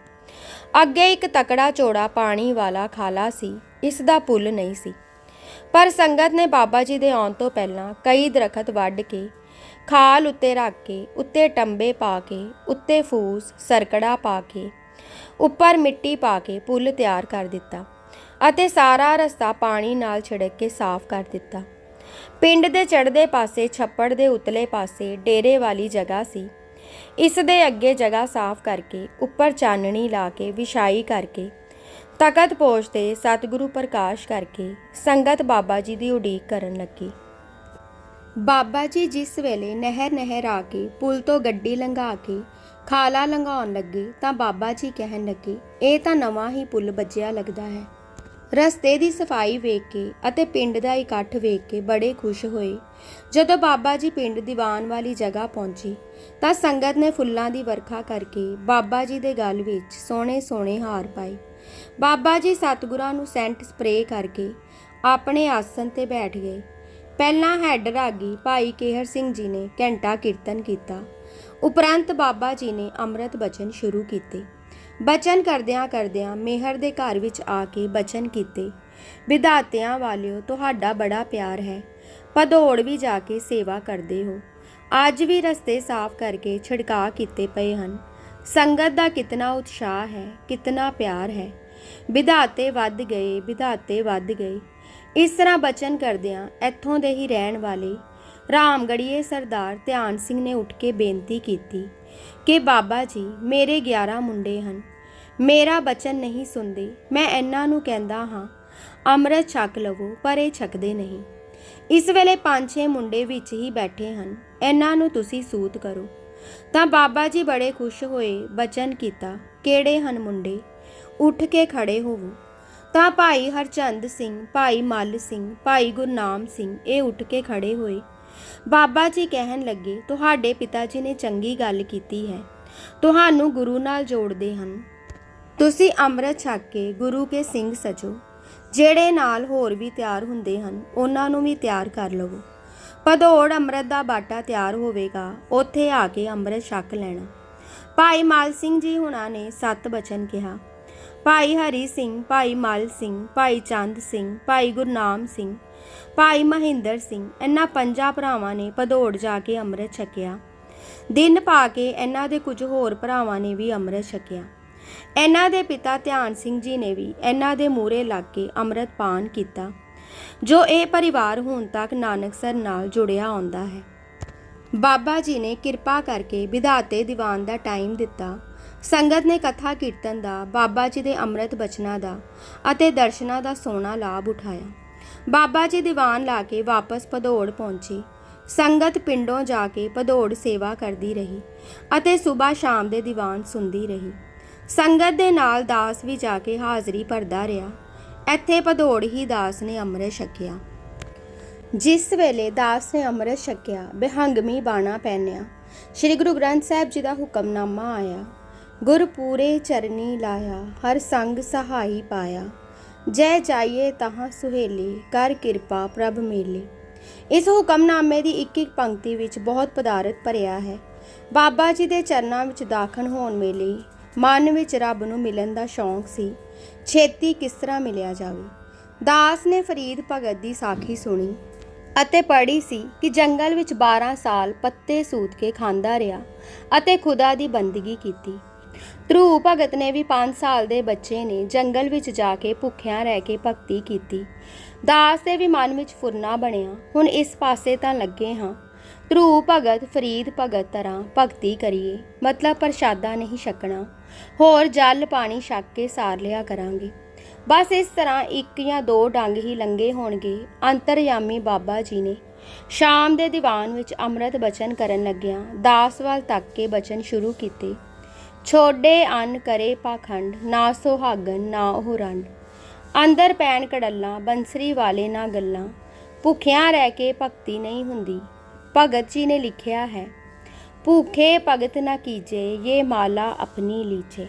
ਅੱਗੇ ਇੱਕ ਤਕੜਾ ਚੌੜਾ ਪਾਣੀ ਵਾਲਾ ਖਾਲਾ ਸੀ। ਇਸ ਦਾ ਪੁਲ ਨਹੀਂ ਸੀ। ਪਰ ਸੰਗਤ ਨੇ ਬਾਬਾ ਜੀ ਦੇ ਆਉਣ ਤੋਂ ਪਹਿਲਾਂ ਕਈ ਦਰਖਤ ਵੱਢ ਕੇ, ਖਾਲ ਉੱਤੇ ਰੱਖ ਕੇ, ਉੱਤੇ ਟੰਬੇ ਪਾ ਕੇ, ਉੱਤੇ ਫੂਸ, ਸਰਕੜਾ ਪਾ ਕੇ, ਉੱਪਰ ਮਿੱਟੀ ਪਾ ਕੇ ਪੁੱਲ ਤਿਆਰ ਕਰ ਦਿੱਤਾ ਅਤੇ ਸਾਰਾ ਰਸਤਾ ਪਾਣੀ ਨਾਲ ਛਿੜਕ ਕੇ ਸਾਫ਼ ਕਰ ਦਿੱਤਾ। ਪਿੰਡ ਦੇ ਚੜ੍ਹਦੇ ਪਾਸੇ, ਛੱਪੜ ਦੇ ਉਤਲੇ ਪਾਸੇ ਡੇਰੇ ਵਾਲੀ ਜਗ੍ਹਾ ਸੀ। ਇਸ ਦੇ ਅੱਗੇ ਜਗ੍ਹਾ ਸਾਫ਼ ਕਰਕੇ, ਉੱਪਰ ਚਾਨਣੀ ਲਾ ਕੇ, ਵਿਛਾਈ ਕਰਕੇ ਤਖਤ ਪੋਸ਼ ਸਤਿਗੁਰੂ ਪ੍ਰਕਾਸ਼ ਕਰਕੇ ਸੰਗਤ ਬਾਬਾ ਜੀ ਦੀ ਉਡੀਕ ਕਰਨ ਲੱਗੀ। ਬਾਬਾ ਜੀ ਜਿਸ ਵੇਲੇ ਨਹਿਰ ਨਹਿਰ ਆ ਕੇ ਪੁਲ ਤੋਂ ਗੱਡੀ ਲੰਘਾ ਕੇ ਖਾਲਾ ਲੰਘਾਉਣ ਲੱਗੇ ਤਾਂ ਬਾਬਾ ਜੀ ਕਹਿਣ ਲੱਗੇ, ਇਹ ਤਾਂ ਨਵਾਂ ਹੀ ਪੁਲ ਵੱਜਿਆ ਲੱਗਦਾ ਹੈ। ਰਸਤੇ ਦੀ ਸਫ਼ਾਈ ਵੇਖ ਕੇ ਅਤੇ ਪਿੰਡ ਦਾ ਇਕੱਠ ਵੇਖ ਕੇ ਬੜੇ ਖੁਸ਼ ਹੋਏ। ਜਦੋਂ ਬਾਬਾ ਜੀ ਪਿੰਡ ਦੀਵਾਨ ਵਾਲੀ ਜਗ੍ਹਾ ਪਹੁੰਚੀ, ਤਾਂ ਸੰਗਤ ਨੇ ਫੁੱਲਾਂ ਦੀ ਵਰਖਾ ਕਰਕੇ ਬਾਬਾ ਜੀ ਦੇ ਗਲ ਵਿੱਚ ਸੋਹਣੇ ਸੋਹਣੇ ਹਾਰ ਪਾਏ। ਬਾਬਾ ਜੀ ਸਤਿਗੁਰਾਂ ਨੂੰ ਸੈਂਟ ਸਪਰੇਅ ਕਰਕੇ ਆਪਣੇ ਆਸਨ ਤੇ ਬੈਠ ਗਏ। ਪਹਿਲਾਂ ਹੈੱਡ ਰਾਗੀ ਭਾਈ ਕੇਹਰ ਸਿੰਘ ਜੀ ਨੇ ਘੰਟਾ ਕੀਰਤਨ ਕੀਤਾ। ਉਪਰੰਤ ਬਾਬਾ ਜੀ ਨੇ ਅੰਮ੍ਰਿਤ ਬਚਨ ਸ਼ੁਰੂ ਕੀਤੇ। ਬਚਨ ਕਰਦਿਆਂ ਕਰਦਿਆਂ ਮੇਹਰ ਦੇ ਘਰ ਵਿੱਚ ਆ ਕੇ ਬਚਨ ਕੀਤੇ। ਵਿਧਾਤਿਆਂ ਵਾਲਿਓ, ਤੁਹਾਡਾ ਬੜਾ ਪਿਆਰ ਹੈ। ਭਦੌੜ ਵੀ ਜਾ ਕੇ ਸੇਵਾ ਕਰਦੇ ਹੋ। ਅੱਜ ਵੀ ਰਸਤੇ ਸਾਫ਼ ਕਰਕੇ ਛਿੜਕਾ ਕੀਤੇ ਪਏ ਹਨ। ਸੰਗਤ ਦਾ ਕਿਤਨਾ ਉਤਸ਼ਾਹ ਹੈ, ਕਿਤਨਾ ਪਿਆਰ ਹੈ। ਵਿਧਾਤੇ ਵੱਧ ਗਏ, ਵਿਧਾਤੇ ਵੱਧ ਗਏ। ਇਸ ਤਰ੍ਹਾਂ ਬਚਨ ਕਰਦਿਆਂ ਇੱਥੋਂ ਦੇ ਹੀ ਰਹਿਣ ਵਾਲੇ ਰਾਮਗੜੀਏ ਸਰਦਾਰ ਧਿਆਨ ਸਿੰਘ ਨੇ ਉੱਠ ਕੇ ਬੇਨਤੀ ਕੀਤੀ ਕਿ ਬਾਬਾ ਜੀ, ਮੇਰੇ 11 ਮੁੰਡੇ ਹਨ। ਮੇਰਾ ਬਚਨ ਨਹੀਂ ਸੁਣਦੇ, ਮੈਂ ਇਹਨਾਂ ਨੂੰ ਕਹਿੰਦਾ ਹਾਂ, ਅੰਮ੍ਰਿਤ ਛਕ ਲਵੋ, ਪਰ ਇਹ ਛਕਦੇ ਨਹੀਂ। ਇਸ ਵੇਲੇ ਪੰਜ ਛੇ ਮੁੰਡੇ ਵਿੱਚ ਹੀ ਬੈਠੇ ਹਨ। ਇਹਨਾਂ ਨੂੰ ਤੁਸੀਂ ਸੂਤ ਕਰੋ। ਤਾਂ ਬਾਬਾ ਜੀ ਬੜੇ ਖੁਸ਼ ਹੋਏ, ਬਚਨ ਕੀਤਾ, ਕਿਹੜੇ ਹਨ ਮੁੰਡੇ? ਉੱਠ ਕੇ ਖੜੇ ਹੋਵੋ। ਤਾਂ ਭਾਈ ਹਰਚੰਦ ਸਿੰਘ, ਭਾਈ ਮੱਲ ਸਿੰਘ, ਭਾਈ ਗੁਰਨਾਮ ਸਿੰਘ ਇਹ ਉੱਠ ਕੇ ਖੜੇ ਹੋਏ। ਬਾਬਾ ਜੀ ਕਹਿਣ ਲੱਗੇ, ਤੁਹਾਡੇ ਪਿਤਾ ਜੀ ਨੇ ਚੰਗੀ ਗੱਲ ਕੀਤੀ ਹੈ। ਤੁਹਾਨੂੰ ਗੁਰੂ ਨਾਲ ਜੋੜਦੇ ਹਨ। ਤੁਸੀਂ ਅੰਮ੍ਰਿਤ ਛਕ ਕੇ ਗੁਰੂ ਕੇ ਸਿੰਘ ਸਜੋ। ਜਿਹੜੇ ਨਾਲ ਹੋਰ ਵੀ ਤਿਆਰ ਹੁੰਦੇ ਹਨ, ਉਹਨਾਂ ਨੂੰ ਵੀ ਤਿਆਰ ਕਰ ਲਵੋ। ਭਦੌੜ ਅੰਮ੍ਰਿਤ ਦਾ ਬਾਟਾ ਤਿਆਰ ਹੋਵੇਗਾ, ਉੱਥੇ ਆ ਕੇ ਅੰਮ੍ਰਿਤ ਛਕ ਲੈਣਾ। ਭਾਈ ਮਾਲ ਸਿੰਘ ਜੀ ਹੁਣਾਂ ਨੇ ਸੱਤ ਬਚਨ ਕਿਹਾ। ਭਾਈ ਹਰੀ ਸਿੰਘ, ਭਾਈ ਮਲ ਸਿੰਘ, ਭਾਈ ਚੰਦ ਸਿੰਘ, ਭਾਈ ਗੁਰਨਾਮ ਸਿੰਘ, ਭਾਈ ਮਹਿੰਦਰ ਸਿੰਘ, ਇਹਨਾਂ ਪੰਜਾਂ ਭਰਾਵਾਂ ਨੇ ਭਦੌੜ ਜਾ ਕੇ ਅੰਮ੍ਰਿਤ ਛਕਿਆ। ਦਿਨ ਪਾ ਕੇ ਇਹਨਾਂ ਦੇ ਕੁਝ ਹੋਰ ਭਰਾਵਾਂ ਨੇ ਵੀ ਅੰਮ੍ਰਿਤ ਛਕਿਆ। ਇਹਨਾਂ ਦੇ ਪਿਤਾ ਧਿਆਨ ਸਿੰਘ ਜੀ ਨੇ ਵੀ ਇਹਨਾਂ ਦੇ ਮੂਹਰੇ ਲੱਗ ਕੇ ਅੰਮ੍ਰਿਤ ਪਾਨ ਕੀਤਾ। ਜੋ ਇਹ ਪਰਿਵਾਰ ਹੁਣ ਤੱਕ ਨਾਨਕਸਰ ਨਾਲ ਜੁੜਿਆ ਆਉਂਦਾ ਹੈ। ਬਾਬਾ ਜੀ ਨੇ ਕਿਰਪਾ ਕਰਕੇ ਵਿਧਾਤੇ ਦੀਵਾਨ ਦਾ ਟਾਈਮ ਦਿੱਤਾ। ਸੰਗਤ ਨੇ ਕਥਾ ਕੀਰਤਨ ਦਾ, ਬਾਬਾ ਜੀ ਦੇ ਅੰਮ੍ਰਿਤ ਬਚਨਾਂ ਦਾ ਅਤੇ ਦਰਸ਼ਨਾਂ ਦਾ ਸੋਹਣਾ ਲਾਭ ਉਠਾਇਆ। ਬਾਬਾ ਜੀ ਦੀਵਾਨ ਲਾ ਕੇ ਵਾਪਸ ਭਦੌੜ ਪਹੁੰਚੀ। ਸੰਗਤ ਪਿੰਡੋਂ ਜਾ ਕੇ ਭਦੌੜ ਸੇਵਾ ਕਰਦੀ ਰਹੀ ਅਤੇ ਸਵੇਰ ਸ਼ਾਮ ਦੇ ਦੀਵਾਨ ਸੁਣਦੀ ਰਹੀ। ਸੰਗਤ ਦੇ ਨਾਲ ਦਾਸ ਵੀ ਜਾ ਕੇ ਹਾਜ਼ਰੀ ਭਰਦਾ ਰਿਹਾ। ਇੱਥੇ ਭਦੌੜ ਹੀ ਦਾਸ ਨੇ ਅੰਮ੍ਰਿਤ ਛਕਿਆ। ਜਿਸ ਵੇਲੇ ਦਾਸ ਨੇ ਅੰਮ੍ਰਿਤ ਛਕਿਆ, ਬਿਹੰਗਮੀ ਬਾਣਾ ਪਹਿਨਿਆ। ਸ੍ਰੀ ਗੁਰੂ ਗ੍ਰੰਥ ਸਾਹਿਬ ਜੀ ਦਾ ਹੁਕਮਨਾਮਾ ਆਇਆ। ਗੁਰ ਪੂਰੇ ਚਰਨੀ ਲਾਇਆ, ਹਰ ਸੰਗ ਸਹਾਈ ਪਾਇਆ। ਜੈ ਜਾਈਏ ਤਹਾਂ ਸੁਹੇਲੀ, ਕਰ ਕਿਰਪਾ ਪ੍ਰਭ ਮੇਲੇ। ਇਸ ਹੁਕਮਨਾਮੇ ਦੀ ਇੱਕ ਇੱਕ ਪੰਕਤੀ ਵਿੱਚ ਬਹੁਤ ਪਦਾਰਥ ਭਰਿਆ ਹੈ। ਬਾਬਾ ਜੀ ਦੇ ਚਰਨਾਂ ਵਿੱਚ ਦਾਖਲ ਹੋਣ ਵੇਲੇ ਮਨ ਵਿੱਚ ਰੱਬ ਨੂੰ ਮਿਲਣ ਦਾ ਸ਼ੌਂਕ ਸੀ। ਛੇਤੀ ਕਿਸ ਤਰ੍ਹਾਂ ਮਿਲਿਆ ਜਾਵੇ। ਦਾਸ ਨੇ ਫਰੀਦ ਭਗਤ ਦੀ ਸਾਖੀ ਸੁਣੀ ਅਤੇ ਪੜ੍ਹੀ ਸੀ ਕਿ ਜੰਗਲ ਵਿੱਚ 12 ਸਾਲ ਪੱਤੇ ਸੂਤ ਕੇ ਖਾਂਦਾ ਰਿਹਾ ਅਤੇ ਖੁਦਾ ਦੀ ਬੰਦਗੀ ਕੀਤੀ। ਧਰੂ ਭਗਤ ਨੇ ਵੀ 5 ਸਾਲ ਦੇ ਬੱਚੇ ਨੇ ਜੰਗਲ ਵਿੱਚ ਜਾ ਕੇ ਭੁੱਖਿਆਂ ਰਹਿ ਕੇ ਭਗਤੀ ਕੀਤੀ। ਦਾਸ ਦੇ ਵੀ ਮਨ ਵਿੱਚ ਫੁਰਨਾ ਬਣਿਆ। ਹੁਣ ਇਸ ਪਾਸੇ ਤਾਂ ਲੱਗੇ ਹਾਂ। ਧਰੂ ਭਗਤ, ਫਰੀਦ ਭਗਤ ਤਰ੍ਹਾਂ ਭਗਤੀ ਕਰੀਏ। ਮਤਲਬ ਪ੍ਰਸ਼ਾਦਾ ਨਹੀਂ ਛਕਣਾ। ਹੋਰ ਜਲ ਪਾਣੀ ਛਕ ਕੇ ਸਾਰ ਲਿਆ ਕਰਾਂਗੇ। ਬਸ ਇਸ ਤਰ੍ਹਾਂ ਇੱਕ ਜਾਂ ਦੋ ਡੰਗ ਹੀ ਲੰਗੇ ਹੋਣਗੇ, ਅੰਤਰਯਾਮੀ ਬਾਬਾ ਜੀ ਨੇ। ਸ਼ਾਮ ਦੇ ਦੀਵਾਨ ਵਿੱਚ ਅੰਮ੍ਰਿਤ ਬਚਨ ਕਰਨ ਲੱਗਿਆਂ ਦਾਸ ਵੱਲ ਤੱਕ ਕੇ ਬਚਨ ਸ਼ੁਰੂ ਕੀਤੇ। ਛੋਡੇ ਅੰਨ ਕਰੇ ਪਾਖੰਡ, ਨਾ ਸੁਹਾਗਨ ਨਾ ਉਹ ਰੰਡ। ਅੰਦਰ ਪੈਣ ਕੜੱਲਾਂ, ਬੰਸਰੀ ਵਾਲੇ ਨਾ ਗੱਲਾਂ। ਭੁੱਖਿਆਂ ਰਹਿ ਕੇ ਭਗਤੀ ਨਹੀਂ ਹੁੰਦੀ। ਭਗਤ ਜੀ ਨੇ ਲਿਖਿਆ ਹੈ, ਭੂਖੇ ਭਗਤ ਨਾ ਕੀਜੇ ਇਹ ਮਾਲਾ ਆਪਣੀ ਲੀਚੇ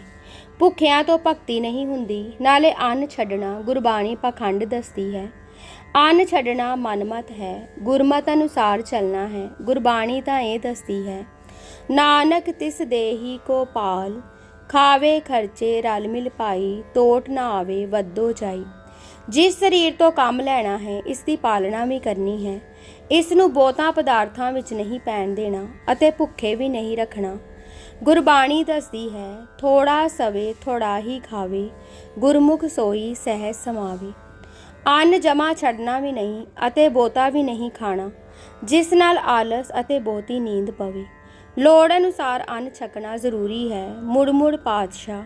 ਭੁੱਖਿਆਂ ਤੋਂ ਭਗਤੀ ਨਹੀਂ ਹੁੰਦੀ, ਨਾਲੇ ਅੰਨ ਛੱਡਣਾ ਗੁਰਬਾਣੀ ਪਖੰਡ ਦੱਸਦੀ ਹੈ। ਅੰਨ ਛੱਡਣਾ ਮਨਮਤ ਹੈ, ਗੁਰਮਤ ਅਨੁਸਾਰ ਚੱਲਣਾ ਹੈ, ਗੁਰਬਾਣੀ ਤਾਂ ਇਹ ਦੱਸਦੀ ਹੈ, ਨਾਨਕ ਤਿਸ ਦੇਹੀ ਕੋ ਪਾਲ, ਖਾਵੇ ਖਰਚੇ ਰਲ ਮਿਲ ਪਾਈ, ਤੋਟ ਨਾ ਆਵੇ ਵੱਧੋ ਜਾਈ। ਜਿਸ ਸਰੀਰ ਤੋਂ ਕੰਮ ਲੈਣਾ ਹੈ, ਇਸ ਦੀ ਪਾਲਣਾ ਵੀ ਕਰਨੀ ਹੈ। ਇਸ ਨੂੰ ਬਹੁਤਾ ਪਦਾਰਥਾਂ ਵਿੱਚ ਨਹੀਂ ਪੈਣ ਦੇਣਾ ਅਤੇ ਭੁੱਖੇ ਵੀ ਨਹੀਂ ਰੱਖਣਾ। ਗੁਰਬਾਣੀ ਦੱਸਦੀ ਹੈ ਥੋੜਾ ਸਵੇ ਥੋੜਾ ਹੀ ਖਾਵੇ, ਗੁਰਮੁਖ ਸੋਈ ਸਹਿ ਸਮਾਵੇ। ਅੰਨ ਜਮਾ ਛੱਡਣਾ ਵੀ ਨਹੀਂ ਅਤੇ ਬਹੁਤਾ ਵੀ ਨਹੀਂ ਖਾਣਾ, ਜਿਸ ਨਾਲ ਆਲਸ ਅਤੇ ਬਹੁਤੀ ਨੀਂਦ ਪਵੇ। ਲੋੜ ਅਨੁਸਾਰ ਅੰਨ ਛਕਣਾ ਜ਼ਰੂਰੀ ਹੈ ਮੁੜ ਮੁੜ ਪਾਤਸ਼ਾਹ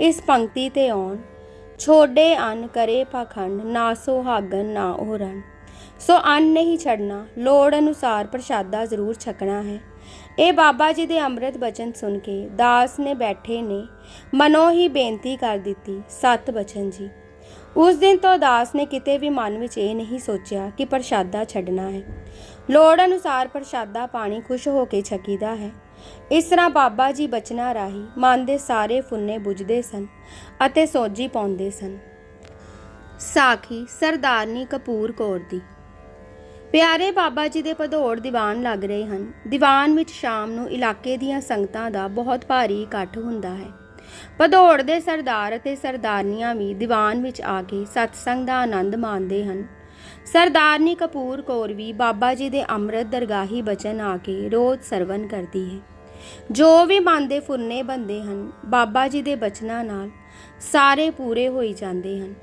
ਇਸ ਪੰਕਤੀ ਤੇ ਆਉਣ। ਛੋਡੇ ਅੰਨ ਕਰੇ ਪਾਖੰਡ, ਨਾ ਸੋਹਾਗਨ ਨਾ ਉਹ ਰਨ ਸੋ ਅੰਨ ਨਹੀਂ ਛੱਡਣਾ, ਲੋੜ ਅਨੁਸਾਰ ਪ੍ਰਸ਼ਾਦਾ ਜ਼ਰੂਰ ਛਕਣਾ ਹੈ। ਇਹ ਬਾਬਾ ਜੀ ਦੇ ਅੰਮ੍ਰਿਤ ਬਚਨ ਸੁਣ ਕੇ ਦਾਸ ਨੇ ਬੈਠੇ ਨੇ, ਮਨੋਂ ਹੀ ਬੇਨਤੀ ਕਰ ਦਿੱਤੀ, ਸਤ ਬਚਨ ਜੀ। ਉਸ ਦਿਨ ਤੋਂ ਦਾਸ ਨੇ ਕਿਤੇ ਵੀ ਮਨ ਵਿੱਚ ਇਹ ਨਹੀਂ ਸੋਚਿਆ ਕਿ ਪ੍ਰਸ਼ਾਦਾ ਛੱਡਣਾ ਹੈ। ਲੋੜ ਅਨੁਸਾਰ ਪ੍ਰਸ਼ਾਦਾ ਪਾਣੀ ਖੁਸ਼ ਹੋ ਕੇ ਛਕੀਦਾ ਹੈ। ਇਸ ਤਰ੍ਹਾਂ ਬਾਬਾ ਜੀ ਬਚਨਾ ਰਾਹੀ ਮਨ ਦੇ ਸਾਰੇ ਫੁੰਨੇ ਬੁਝਦੇ ਸਨ ਅਤੇ ਸੋਜੀ ਪਾਉਂਦੇ ਸਨ। ਸਾਖੀ ਸਰਦਾਰਨੀ ਕਪੂਰ ਕੌਰ ਦੀ ਪਿਆਰੇ ਬਾਬਾ ਜੀ ਦੇ ਭਦੌੜ ਦੀਵਾਨ ਲੱਗ ਰਹੇ ਹਨ। ਦੀਵਾਨ ਵਿੱਚ ਸ਼ਾਮ ਨੂੰ ਇਲਾਕੇ ਦੀਆਂ ਸੰਗਤਾਂ ਦਾ ਬਹੁਤ ਭਾਰੀ ਇਕੱਠ ਹੁੰਦਾ ਹੈ। ਭਦੌੜ ਦੇ ਸਰਦਾਰ ਅਤੇ ਸਰਦਾਰਨੀਆਂ ਵੀ ਦੀਵਾਨ ਵਿੱਚ ਆ ਕੇ ਸਤਸੰਗ ਦਾ ਆਨੰਦ ਮਾਣਦੇ ਹਨ। ਸਰਦਾਰਨੀ ਕਪੂਰ ਕੌਰ ਵੀ ਬਾਬਾ ਜੀ ਦੇ ਅੰਮ੍ਰਿਤ ਦਰਗਾਹੀ ਬਚਨ ਆ ਕੇ ਰੋਜ਼ ਸਰਵਨ ਕਰਦੀ ਹੈ। ਜੋ ਵੀ ਮਨ ਦੇ ਫੁਰਨੇ ਬੰਦੇ ਹਨ, ਬਾਬਾ ਜੀ ਦੇ ਬਚਨਾਂ ਨਾਲ ਸਾਰੇ ਪੂਰੇ ਹੋਈ ਜਾਂਦੇ ਹਨ।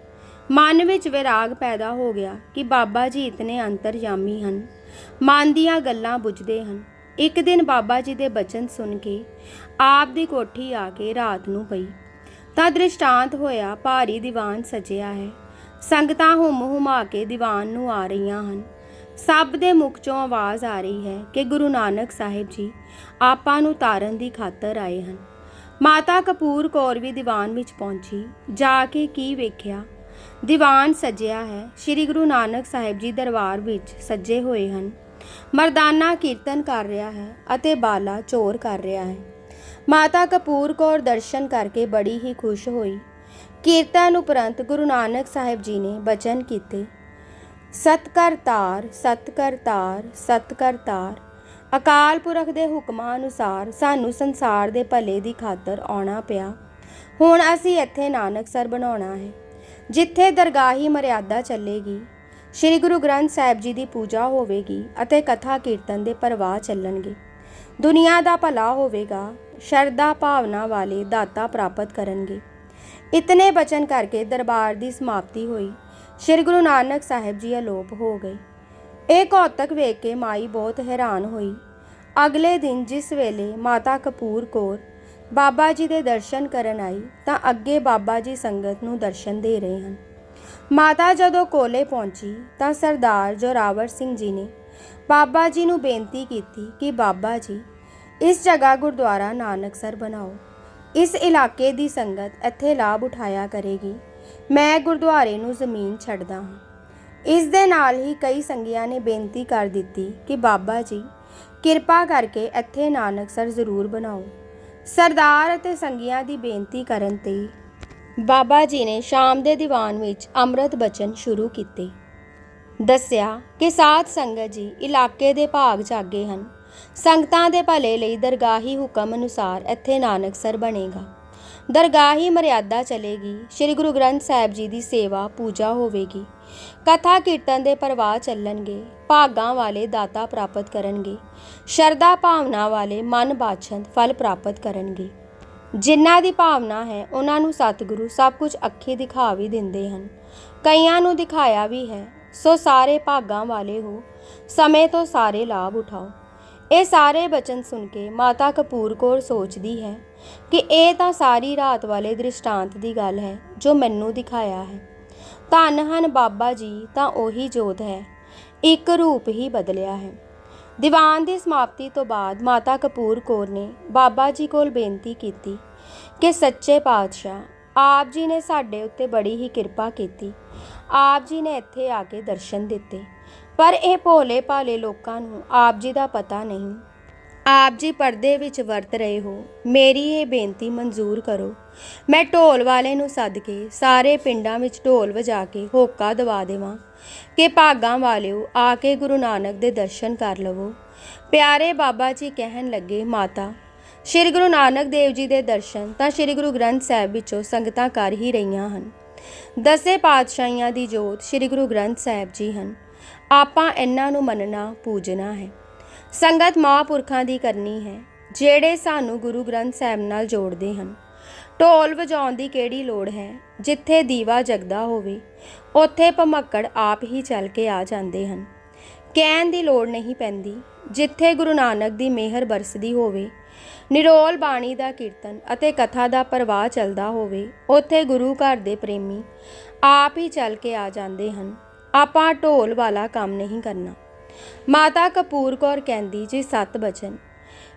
ਮਨ ਵਿੱਚ ਵਿਰਾਗ ਪੈਦਾ ਹੋ ਗਿਆ ਕਿ ਬਾਬਾ ਜੀ ਇਤਨੇ ਅੰਤਰਯਾਮੀ ਹਨ। ਮਨ ਦੀਆਂ ਗੱਲਾਂ ਬੁੱਝਦੇ ਹਨ। ਇੱਕ ਦਿਨ ਬਾਬਾ ਜੀ ਦੇ ਬਚਨ ਸੁਣ ਕੇ ਆਪ ਦੀ ਕੋਠੀ ਆ ਕੇ ਰਾਤ ਨੂੰ ਪਈ। ਤਾਂ ਦ੍ਰਿਸ਼ਟਾਂਤ ਹੋਇਆ ਭਾਰੀ ਦੀਵਾਨ ਸਜਿਆ ਹੈ। ਸੰਗਤਾਂ ਹੁਮ ਹੁਮਾ ਕੇ ਦੀਵਾਨ ਨੂੰ ਆ ਰਹੀਆਂ ਹਨ। ਸਭ ਦੇ ਮੁਖ ਚੋਂ ਆਵਾਜ਼ ਆ ਰਹੀ ਹੈ ਕਿ ਗੁਰੂ ਨਾਨਕ ਸਾਹਿਬ ਜੀ ਆਪਾਂ ਨੂੰ ਤਾਰਨ ਦੀ ਖਾਤਰ ਆਏ ਹਨ। ਮਾਤਾ ਕਪੂਰ ਕੌਰ ਵੀ ਦੀਵਾਨ ਵਿੱਚ ਪਹੁੰਚੀ, ਜਾ ਕੇ ਕੀ ਵੇਖਿਆ? ਦੀਵਾਨ ਸਜਿਆ ਹੈ। ਸ੍ਰੀ ਗੁਰੂ ਨਾਨਕ ਸਾਹਿਬ ਜੀ ਦਰਬਾਰ ਵਿੱਚ ਸੱਜੇ ਹੋਏ ਹਨ। ਮਰਦਾਨਾ ਕੀਰਤਨ ਕਰ ਰਿਹਾ ਹੈ ਅਤੇ ਬਾਲਾ ਚੋਰ ਕਰ ਰਿਹਾ ਹੈ। ਮਾਤਾ ਕਪੂਰ ਕੌਰ ਦਰਸ਼ਨ ਕਰਕੇ ਬੜੀ ਹੀ ਖੁਸ਼ ਹੋਈ। ਕੀਰਤਨ ਉਪਰੰਤ ਗੁਰੂ ਨਾਨਕ ਸਾਹਿਬ ਜੀ ਨੇ ਬਚਨ ਕੀਤੇ ਸਤ ਕਰਤਾਰ ਸਤ ਕਰਤਾਰ ਸਤ ਕਰਤਾਰ ਅਕਾਲ ਪੁਰਖ ਦੇ ਹੁਕਮਾਂ ਅਨੁਸਾਰ ਸਾਨੂੰ ਸੰਸਾਰ ਦੇ ਭਲੇ ਦੀ ਖਾਤਰ ਆਉਣਾ ਪਿਆ। ਹੁਣ ਅਸੀਂ ਇੱਥੇ ਨਾਨਕਸਰ ਬਣਾਉਣਾ ਹੈ। ਜਿੱਥੇ ਦਰਗਾਹੀ ਮਰਿਆਦਾ ਚੱਲੇਗੀ, ਸ੍ਰੀ ਗੁਰੂ ਗ੍ਰੰਥ ਸਾਹਿਬ ਜੀ ਦੀ ਪੂਜਾ ਹੋਵੇਗੀ ਅਤੇ ਕਥਾ ਕੀਰਤਨ ਦੇ ਪ੍ਰਵਾਹ ਚੱਲਣਗੇ। ਦੁਨੀਆ ਦਾ ਭਲਾ ਹੋਵੇਗਾ, ਸ਼ਰਧਾ ਭਾਵਨਾ ਵਾਲੇ ਦਾਤਾ ਪ੍ਰਾਪਤ ਕਰਨਗੇ। ਇਤਨੇ ਬਚਨ ਕਰਕੇ ਦਰਬਾਰ ਦੀ ਸਮਾਪਤੀ ਹੋਈ, ਸ੍ਰੀ ਗੁਰੂ ਨਾਨਕ ਸਾਹਿਬ ਜੀ ਅਲੋਪ ਹੋ ਗਏ। ਇਹ ਕੌਤਕ ਵੇਖ ਕੇ ਮਾਈ ਬਹੁਤ ਹੈਰਾਨ ਹੋਈ। ਅਗਲੇ ਦਿਨ ਜਿਸ ਵੇਲੇ ਮਾਤਾ ਕਪੂਰ ਕੌਰ ਬਾਬਾ ਜੀ ਦੇ ਦਰਸ਼ਨ ਕਰਨ ਆਈ ਤਾਂ ਅੱਗੇ ਬਾਬਾ ਜੀ ਸੰਗਤ ਨੂੰ ਦਰਸ਼ਨ ਦੇ ਰਹੇ ਹਨ। ਮਾਤਾ ਜਦੋਂ ਕੋਲੇ ਪਹੁੰਚੀ ਤਾਂ ਸਰਦਾਰ ਜੋਰਾਵਰ ਸਿੰਘ ਜੀ ਨੇ ਬਾਬਾ ਜੀ ਨੂੰ ਬੇਨਤੀ ਕੀਤੀ ਕਿ ਬਾਬਾ ਜੀ, ਇਸ ਜਗ੍ਹਾ ਗੁਰਦੁਆਰਾ ਨਾਨਕਸਰ ਬਣਾਓ। ਇਸ ਇਲਾਕੇ ਦੀ ਸੰਗਤ ਇੱਥੇ ਲਾਭ ਉਠਾਇਆ ਕਰੇਗੀ। ਮੈਂ ਗੁਰਦੁਆਰੇ ਨੂੰ ਜ਼ਮੀਨ ਛੱਡਦਾ ਹਾਂ। ਇਸ ਦੇ ਨਾਲ ਹੀ ਕਈ ਸੰਗੀਆਂ ਨੇ ਬੇਨਤੀ ਕਰ ਦਿੱਤੀ ਕਿ ਬਾਬਾ ਜੀ, ਕਿਰਪਾ ਕਰਕੇ ਇੱਥੇ ਨਾਨਕਸਰ ਜ਼ਰੂਰ ਬਣਾਓ। ਸਰਦਾਰ ਅਤੇ ਸੰਗੀਆਂ ਦੀ ਬੇਨਤੀ ਕਰਨ ਤੇ ਬਾਬਾ ਜੀ ਨੇ ਸ਼ਾਮ ਦੇ ਦੀਵਾਨ ਵਿੱਚ ਅੰਮ੍ਰਿਤ ਬਚਨ ਸ਼ੁਰੂ ਕੀਤੇ। ਦੱਸਿਆ ਕਿ ਸਾਧ ਸੰਗਤ ਜੀ ਇਲਾਕੇ ਦੇ ਭਾਗ ਜਾਗੇ ਹਨ। ਸੰਗਤਾਂ ਦੇ ਭਲੇ ਲਈ ਦਰਗਾਹੀ ਹੁਕਮ ਅਨੁਸਾਰ ਇੱਥੇ ਨਾਨਕਸਰ ਬਣੇਗਾ। ਦਰਗਾਹੀ ਮਰਿਆਦਾ ਚਲੇਗੀ। ਸ੍ਰੀ ਗੁਰੂ ਗ੍ਰੰਥ ਸਾਹਿਬ ਜੀ ਦੀ ਸੇਵਾ, ਪੂਜਾ ਹੋਵੇਗੀ। ਕਥਾ ਕੀਰਤਨ ਦੇ ਪ੍ਰਵਾਹ ਚੱਲਣਗੇ, ਭਾਗਾਂ ਵਾਲੇ ਦਾਤਾ ਪ੍ਰਾਪਤ ਕਰਨਗੇ, ਸ਼ਰਧਾ ਭਾਵਨਾ ਵਾਲੇ ਮਨ ਬਾਛੰਦ ਫਲ ਪ੍ਰਾਪਤ ਕਰਨਗੇ। ਜਿਨ੍ਹਾਂ ਦੀ ਭਾਵਨਾ ਹੈ, ਉਹਨਾਂ ਨੂੰ ਸਤਿਗੁਰੂ ਸਭ ਕੁਝ ਅੱਖੀ ਦਿਖਾ ਵੀ ਦਿੰਦੇ ਹਨ। ਕਈਆਂ ਨੂੰ ਦਿਖਾਇਆ ਵੀ ਹੈ, ਸੋ ਸਾਰੇ ਭਾਗਾਂ ਵਾਲੇ ਹੋ, ਸਮੇਂ ਤੋਂ ਸਾਰੇ ਲਾਭ ਉਠਾਓ। ਇਹ ਸਾਰੇ ਬਚਨ ਸੁਣ ਕੇ ਮਾਤਾ ਕਪੂਰ ਕੌਰ ਸੋਚਦੀ ਹੈ ਕਿ ਇਹ ਤਾਂ ਸਾਰੀ ਰਾਤ ਵਾਲੇ ਦ੍ਰਿਸ਼ਟਾਂਤ ਦੀ ਗੱਲ ਹੈ, ਜੋ ਮੈਨੂੰ ਦਿਖਾਇਆ ਹੈ। ਧੰਨ ਹਨ ਬਾਬਾ ਜੀ, ਤਾਂ ਉਹੀ ਜੋਤ ਹੈ। ਇੱਕ ਰੂਪ ਹੀ ਬਦਲਿਆ ਹੈ। ਦੀਵਾਨ ਦੀ ਸਮਾਪਤੀ ਤੋਂ ਬਾਅਦ ਮਾਤਾ ਕਪੂਰ ਕੌਰ ਨੇ ਬਾਬਾ ਜੀ ਕੋਲ ਬੇਨਤੀ ਕੀਤੀ ਕਿ ਸੱਚੇ ਪਾਤਸ਼ਾਹ, ਆਪ ਜੀ ਨੇ ਸਾਡੇ ਉੱਤੇ ਬੜੀ ਹੀ ਕਿਰਪਾ ਕੀਤੀ। ਆਪ ਜੀ ਨੇ ਇੱਥੇ ਆ ਕੇ ਦਰਸ਼ਨ ਦਿੱਤੇ। ਪਰ ਇਹ ਭੋਲੇ ਭਾਲੇ ਲੋਕਾਂ ਨੂੰ ਆਪ ਜੀ ਦਾ ਪਤਾ ਨਹੀਂ। ਆਪ ਜੀ ਪਰਦੇ ਵਿੱਚ ਵਰਤ ਰਹੇ ਹੋ, ਮੇਰੀ ਇਹ ਬੇਨਤੀ ਮਨਜ਼ੂਰ ਕਰੋ। ਮੈਂ ਢੋਲ ਵਾਲੇ ਨੂੰ ਸੱਦ ਕੇ ਸਾਰੇ ਪਿੰਡਾਂ ਵਿੱਚ ਢੋਲ ਵਜਾ ਕੇ ਹੋਕਾ ਦਵਾ ਦੇਵਾਂ। ਕਿ ਭਾਗਾਂ ਵਾਲਿਓ ਆ ਕੇ ਗੁਰੂ ਨਾਨਕ ਦੇ ਦਰਸ਼ਨ ਕਰ ਲਵੋ। ਪਿਆਰੇ ਬਾਬਾ ਜੀ ਕਹਿਣ ਲੱਗੇ, ਮਾਤਾ, ਸ਼੍ਰੀ ਗੁਰੂ ਨਾਨਕ ਦੇਵ ਜੀ ਦੇ ਦਰਸ਼ਨ ਤਾਂ ਸ਼੍ਰੀ ਗੁਰੂ ਗ੍ਰੰਥ ਸਾਹਿਬ ਵਿੱਚੋਂ ਸੰਗਤਾਂ ਕਰ ਹੀ ਰਹੀਆਂ ਹਨ। ਦਸੇ ਪਾਤਸ਼ਾਹੀਆਂ ਦੀ ਜੋਤ ਸ਼੍ਰੀ ਗੁਰੂ ਗ੍ਰੰਥ ਸਾਹਿਬ ਜੀ ਹਨ। ਆਪਾਂ ਇਹਨਾਂ ਨੂੰ ਮੰਨਣਾ, ਪੂਜਣਾ ਹੈ। ਸੰਗਤ ਮਹਾਂਪੁਰਖਾਂ ਦੀ ਕਰਨੀ ਹੈ, ਜਿਹੜੇ ਸਾਨੂੰ ਗੁਰੂ ਗ੍ਰੰਥ ਸਾਹਿਬ ਨਾਲ ਜੋੜਦੇ ਹਨ। ਢੋਲ ਵਜਾਉਣ ਦੀ ਕਿਹੜੀ ਲੋੜ ਹੈ? ਜਿੱਥੇ ਦੀਵਾ ਜਗਦਾ ਹੋਵੇ, ਉੱਥੇ ਭਮੱਕੜ ਆਪ ਹੀ ਚੱਲ ਕੇ ਆ ਜਾਂਦੇ ਹਨ। ਕਹਿਣ ਦੀ ਲੋੜ ਨਹੀਂ ਪੈਂਦੀ, ਜਿੱਥੇ ਗੁਰੂ ਨਾਨਕ ਦੀ ਮਿਹਰ ਬਰਸਦੀ ਹੋਵੇ, ਨਿਰੋਲ ਬਾਣੀ ਦਾ ਕੀਰਤਨ ਅਤੇ ਕਥਾ ਦਾ ਪ੍ਰਵਾਹ ਚੱਲਦਾ ਹੋਵੇ, ਉੱਥੇ ਗੁਰੂ ਘਰ ਦੇ ਪ੍ਰੇਮੀ ਆਪ ਹੀ ਚੱਲ ਕੇ ਆ ਜਾਂਦੇ ਹਨ। ਆਪਾਂ ਢੋਲ ਵਾਲਾ ਕੰਮ ਨਹੀਂ ਕਰਨਾ। ਮਾਤਾ ਕਪੂਰ ਕੌਰ ਕਹਿੰਦੀ, ਜੀ, ਸਤ ਬਚਨ।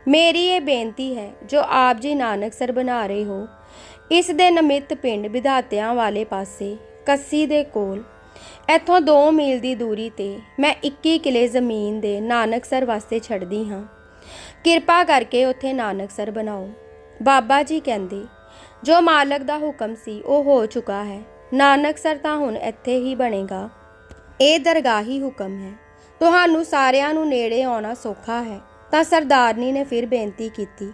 ਮੇਰੀ ਇਹ ਬੇਨਤੀ ਹੈ, ਜੋ ਆਪ ਜੀ ਨਾਨਕਸਰ ਬਣਾ ਰਹੇ ਹੋ, ਇਸ ਦੇ ਨਮਿੱਤ ਪਿੰਡ ਵਿਧਾਤਿਆਂ ਵਾਲੇ ਪਾਸੇ, ਕੱਸੀ ਦੇ ਕੋਲ, ਇੱਥੋਂ 2 ਮੀਲ ਦੀ ਦੂਰੀ ਤੇ ਮੈਂ 21 ਕਿਲੇ ਜ਼ਮੀਨ ਦੇ ਨਾਨਕਸਰ ਵਾਸਤੇ ਛੱਡਦੀ ਹਾਂ। ਕਿਰਪਾ ਕਰਕੇ ਉੱਥੇ ਨਾਨਕਸਰ ਬਣਾਓ। ਬਾਬਾ ਜੀ ਕਹਿੰਦੇ, ਜੋ ਮਾਲਕ ਦਾ ਹੁਕਮ ਸੀ, ਉਹ ਹੋ ਚੁੱਕਾ ਹੈ। ਨਾਨਕਸਰ ਤਾਂ ਹੁਣ ਇੱਥੇ ਹੀ ਬਣੇਗਾ। ਇਹ ਦਰਗਾਹੀ ਹੁਕਮ ਹੈ। ਤੁਹਾਨੂੰ ਸਾਰਿਆਂ ਨੂੰ ਨੇੜੇ ਆਉਣਾ ਸੌਖਾ ਹੈ। ਤਾਂ ਸਰਦਾਰਨੀ ਨੇ ਫਿਰ ਬੇਨਤੀ ਕੀਤੀ,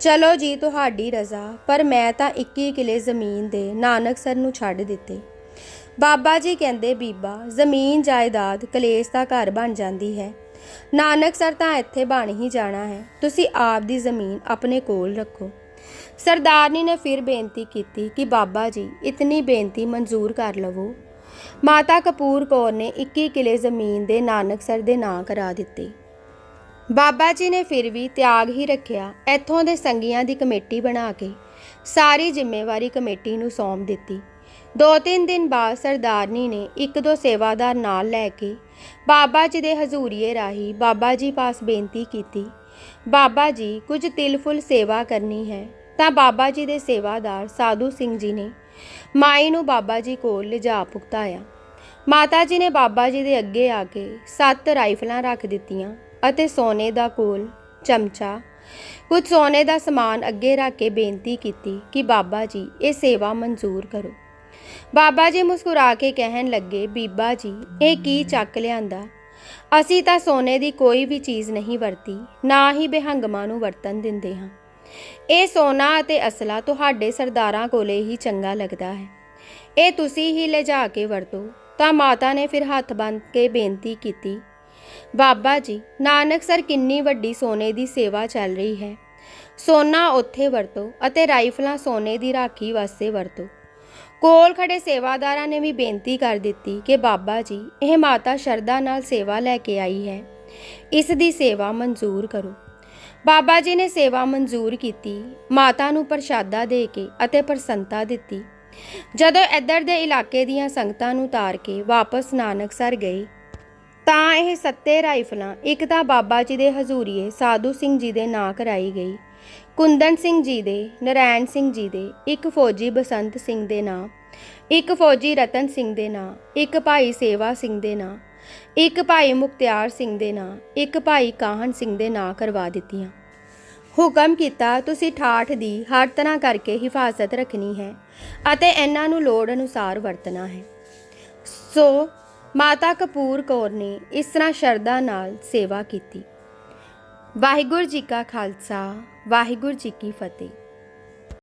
ਚਲੋ ਜੀ, ਤੁਹਾਡੀ ਰਜ਼ਾ, ਪਰ ਮੈਂ ਤਾਂ 21 ਕਿਲੇ ਜ਼ਮੀਨ ਦੇ ਨਾਨਕਸਰ ਨੂੰ ਛੱਡ ਦਿੱਤੇ। ਬਾਬਾ ਜੀ ਕਹਿੰਦੇ, ਬੀਬਾ, ਜ਼ਮੀਨ, ਜਾਇਦਾਦ, ਕਲੇਸ਼ ਦਾ ਘਰ ਬਣ ਜਾਂਦੀ ਹੈ। ਨਾਨਕ ਸਰ ਤਾਂ ਇੱਥੇ ਬਣ ਹੀ ਜਾਣਾ ਹੈ। ਤੁਸੀਂ ਆਪ ਦੀ ਜ਼ਮੀਨ ਆਪਣੇ ਕੋਲ ਰੱਖੋ। ਸਰਦਾਰਨੀ ਨੇ ਫਿਰ ਬੇਨਤੀ ਕੀਤੀ ਕਿ ਬਾਬਾ ਜੀ, ਇਤਨੀ ਬੇਨਤੀ ਮਨਜ਼ੂਰ ਕਰ ਲਵੋ। ਮਾਤਾ ਕਪੂਰ ਕੌਰ ਨੇ 21 ਕਿਲੇ ਜ਼ਮੀਨ ਦੇ ਨਾਨਕਸਰ ਦੇ ਨਾਂ ਕਰਾ ਦਿੱਤੇ। ਬਾਬਾ ਜੀ ਨੇ ਫਿਰ ਵੀ ਤਿਆਗ ਹੀ ਰੱਖਿਆ। ਇੱਥੋਂ ਦੇ ਸੰਗੀਆਂ ਦੀ ਕਮੇਟੀ ਬਣਾ ਕੇ ਸਾਰੀ ਜ਼ਿੰਮੇਵਾਰੀ ਕਮੇਟੀ ਨੂੰ ਸੌਂਪ ਦਿੱਤੀ। ਦੋ ਤਿੰਨ ਦਿਨ ਬਾਅਦ ਸਰਦਾਰਨੀ ਨੇ ਇੱਕ ਦੋ ਸੇਵਾਦਾਰ ਨਾਲ ਲੈ ਕੇ ਬਾਬਾ ਜੀ ਦੇ ਹਜ਼ੂਰੀਏ ਰਾਹੀਂ ਬਾਬਾ ਜੀ ਪਾਸ ਬੇਨਤੀ ਕੀਤੀ, ਬਾਬਾ ਜੀ, ਕੁਝ ਤਿਲ ਫੁੱਲ ਸੇਵਾ ਕਰਨੀ ਹੈ। ਤਾਂ ਬਾਬਾ ਜੀ ਦੇ ਸੇਵਾਦਾਰ ਸਾਧੂ ਸਿੰਘ ਜੀ ਨੇ ਮਾਈ ਨੂੰ ਬਾਬਾ ਜੀ ਕੋਲ ਲਿਜਾ ਭੁਗਤਾਇਆ। ਮਾਤਾ ਜੀ ਨੇ ਬਾਬਾ ਜੀ ਦੇ ਅੱਗੇ ਆ ਕੇ ਸੱਤ ਰਾਈਫਲਾਂ ਰੱਖ ਦਿੱਤੀਆਂ ਅਤੇ ਸੋਨੇ ਦਾ ਕੋਲ, ਚਮਚਾ, ਕੁਝ ਸੋਨੇ ਦਾ ਸਮਾਨ ਅੱਗੇ ਰੱਖ ਕੇ ਬੇਨਤੀ ਕੀਤੀ ਕਿ ਬਾਬਾ ਜੀ, ਇਹ ਸੇਵਾ ਮਨਜ਼ੂਰ ਕਰੋ। ਬਾਬਾ ਜੀ ਮੁਸਕਰਾ ਕੇ ਕਹਿਣ ਲੱਗੇ, ਬੀਬਾ ਜੀ, ਇਹ ਕੀ ਚੱਕ ਲਿਆਂਦਾ? ਅਸੀਂ ਤਾਂ ਸੋਨੇ ਦੀ ਕੋਈ ਵੀ ਚੀਜ਼ ਨਹੀਂ ਵਰਤੀ, ਨਾ ਹੀ ਬੇਹੰਗਮਾਂ ਨੂੰ ਵਰਤਨ ਦਿੰਦੇ ਹਾਂ। ਇਹ ਸੋਨਾ ਅਤੇ ਅਸਲਾ ਤੁਹਾਡੇ ਸਰਦਾਰਾਂ ਕੋਲੇ ਹੀ ਚੰਗਾ ਲੱਗਦਾ ਹੈ। ਇਹ ਤੁਸੀਂ ਹੀ ਲਿਜਾ ਕੇ ਵਰਤੋ। ਤਾਂ ਮਾਤਾ ਨੇ ਫਿਰ ਹੱਥ ਬੰਨ੍ਹ ਕੇ ਬੇਨਤੀ ਕੀਤੀ, ਬਾਬਾ ਜੀ, ਨਾਨਕ ਸਰ ਕਿੰਨੀ ਵੱਡੀ ਸੋਨੇ ਦੀ ਸੇਵਾ ਚੱਲ ਰਹੀ ਹੈ। ਸੋਨਾ ਉੱਥੇ ਵਰਤੋ ਅਤੇ ਰਾਈਫਲਾਂ ਸੋਨੇ ਦੀ ਰਾਖੀ ਵਾਸਤੇ ਵਰਤੋ। ਕੋਲ ਖੜੇ ਸੇਵਾਦਾਰਾਂ ਨੇ ਵੀ ਬੇਨਤੀ ਕਰ ਦਿੱਤੀ ਕਿ, ਬਾਬਾ ਜੀ, ਇਹ ਮਾਤਾ ਸ਼ਰਧਾ ਨਾਲ ਸੇਵਾ ਲੈ ਕੇ ਆਈ ਹੈ। ਇਸ ਦੀ ਸੇਵਾ ਮਨਜ਼ੂਰ ਕਰੋ। ਬਾਬਾ ਜੀ ਨੇ ਸੇਵਾ ਮਨਜ਼ੂਰ ਕੀਤੀ, ਮਾਤਾ ਨੂੰ ਪ੍ਰਸ਼ਾਦਾ ਦੇ ਕੇ ਅਤੇ ਪ੍ਰਸੰਨਤਾ ਦਿੱਤੀ। ਜਦੋਂ ਇੱਧਰ ਦੇ ਇਲਾਕੇ ਦੀਆਂ ਸੰਗਤਾਂ ਨੂੰ ਤਾਰ ਕੇ ਵਾਪਸ ਨਾਨਕਸਰ ਗਏ, ਤਾਂ ਇਹ ਸੱਤੇ ਰਾਈਫਲਾਂ ਇੱਕ ਤਾਂ ਬਾਬਾ ਜੀ ਦੇ ਹਜ਼ੂਰੀਏ ਸਾਧੂ ਸਿੰਘ ਜੀ ਦੇ ਨਾਂ ਕਰਾਈ ਗਈ। ਕੁੰਦਨ ਸਿੰਘ ਜੀ ਦੇ, ਨਰੈਣ ਸਿੰਘ ਜੀ ਦੇ, ਇੱਕ ਫੌਜੀ ਬਸੰਤ ਸਿੰਘ ਦੇ ਨਾਂ, ਇੱਕ ਫੌਜੀ ਰਤਨ ਸਿੰਘ ਦੇ ਨਾਂ, ਇੱਕ ਭਾਈ ਸੇਵਾ ਸਿੰਘ ਦੇ ਨਾਂ ਇੱਕ ਭਾਈ ਮੁਖਤਿਆਰ ਸਿੰਘ ਦੇ ਨਾਂ, ਇੱਕ ਭਾਈ ਕਾਹਨ ਸਿੰਘ ਦੇ ਨਾਂ ਕਰਵਾ ਦਿੱਤੀਆਂ। ਹੁਕਮ ਕੀਤਾ, ਤੁਸੀਂ ਠਾਠ ਦੀ ਹਰ ਤਰ੍ਹਾਂ ਕਰਕੇ ਹਿਫਾਜ਼ਤ ਰੱਖਣੀ ਹੈ ਅਤੇ ਇਹਨਾਂ ਨੂੰ ਲੋੜ ਅਨੁਸਾਰ ਵਰਤਣਾ ਹੈ। ਸੋ ਮਾਤਾ ਕਪੂਰ ਕੌਰ ਨੇ ਇਸ ਤਰ੍ਹਾਂ ਸ਼ਰਧਾ ਨਾਲ ਸੇਵਾ ਕੀਤੀ। ਵਾਹਿਗੁਰੂ ਜੀ ਕਾ ਖਾਲਸਾ, ਵਾਹਿਗੁਰੂ ਜੀ ਕੀ ਫਤਿਹ।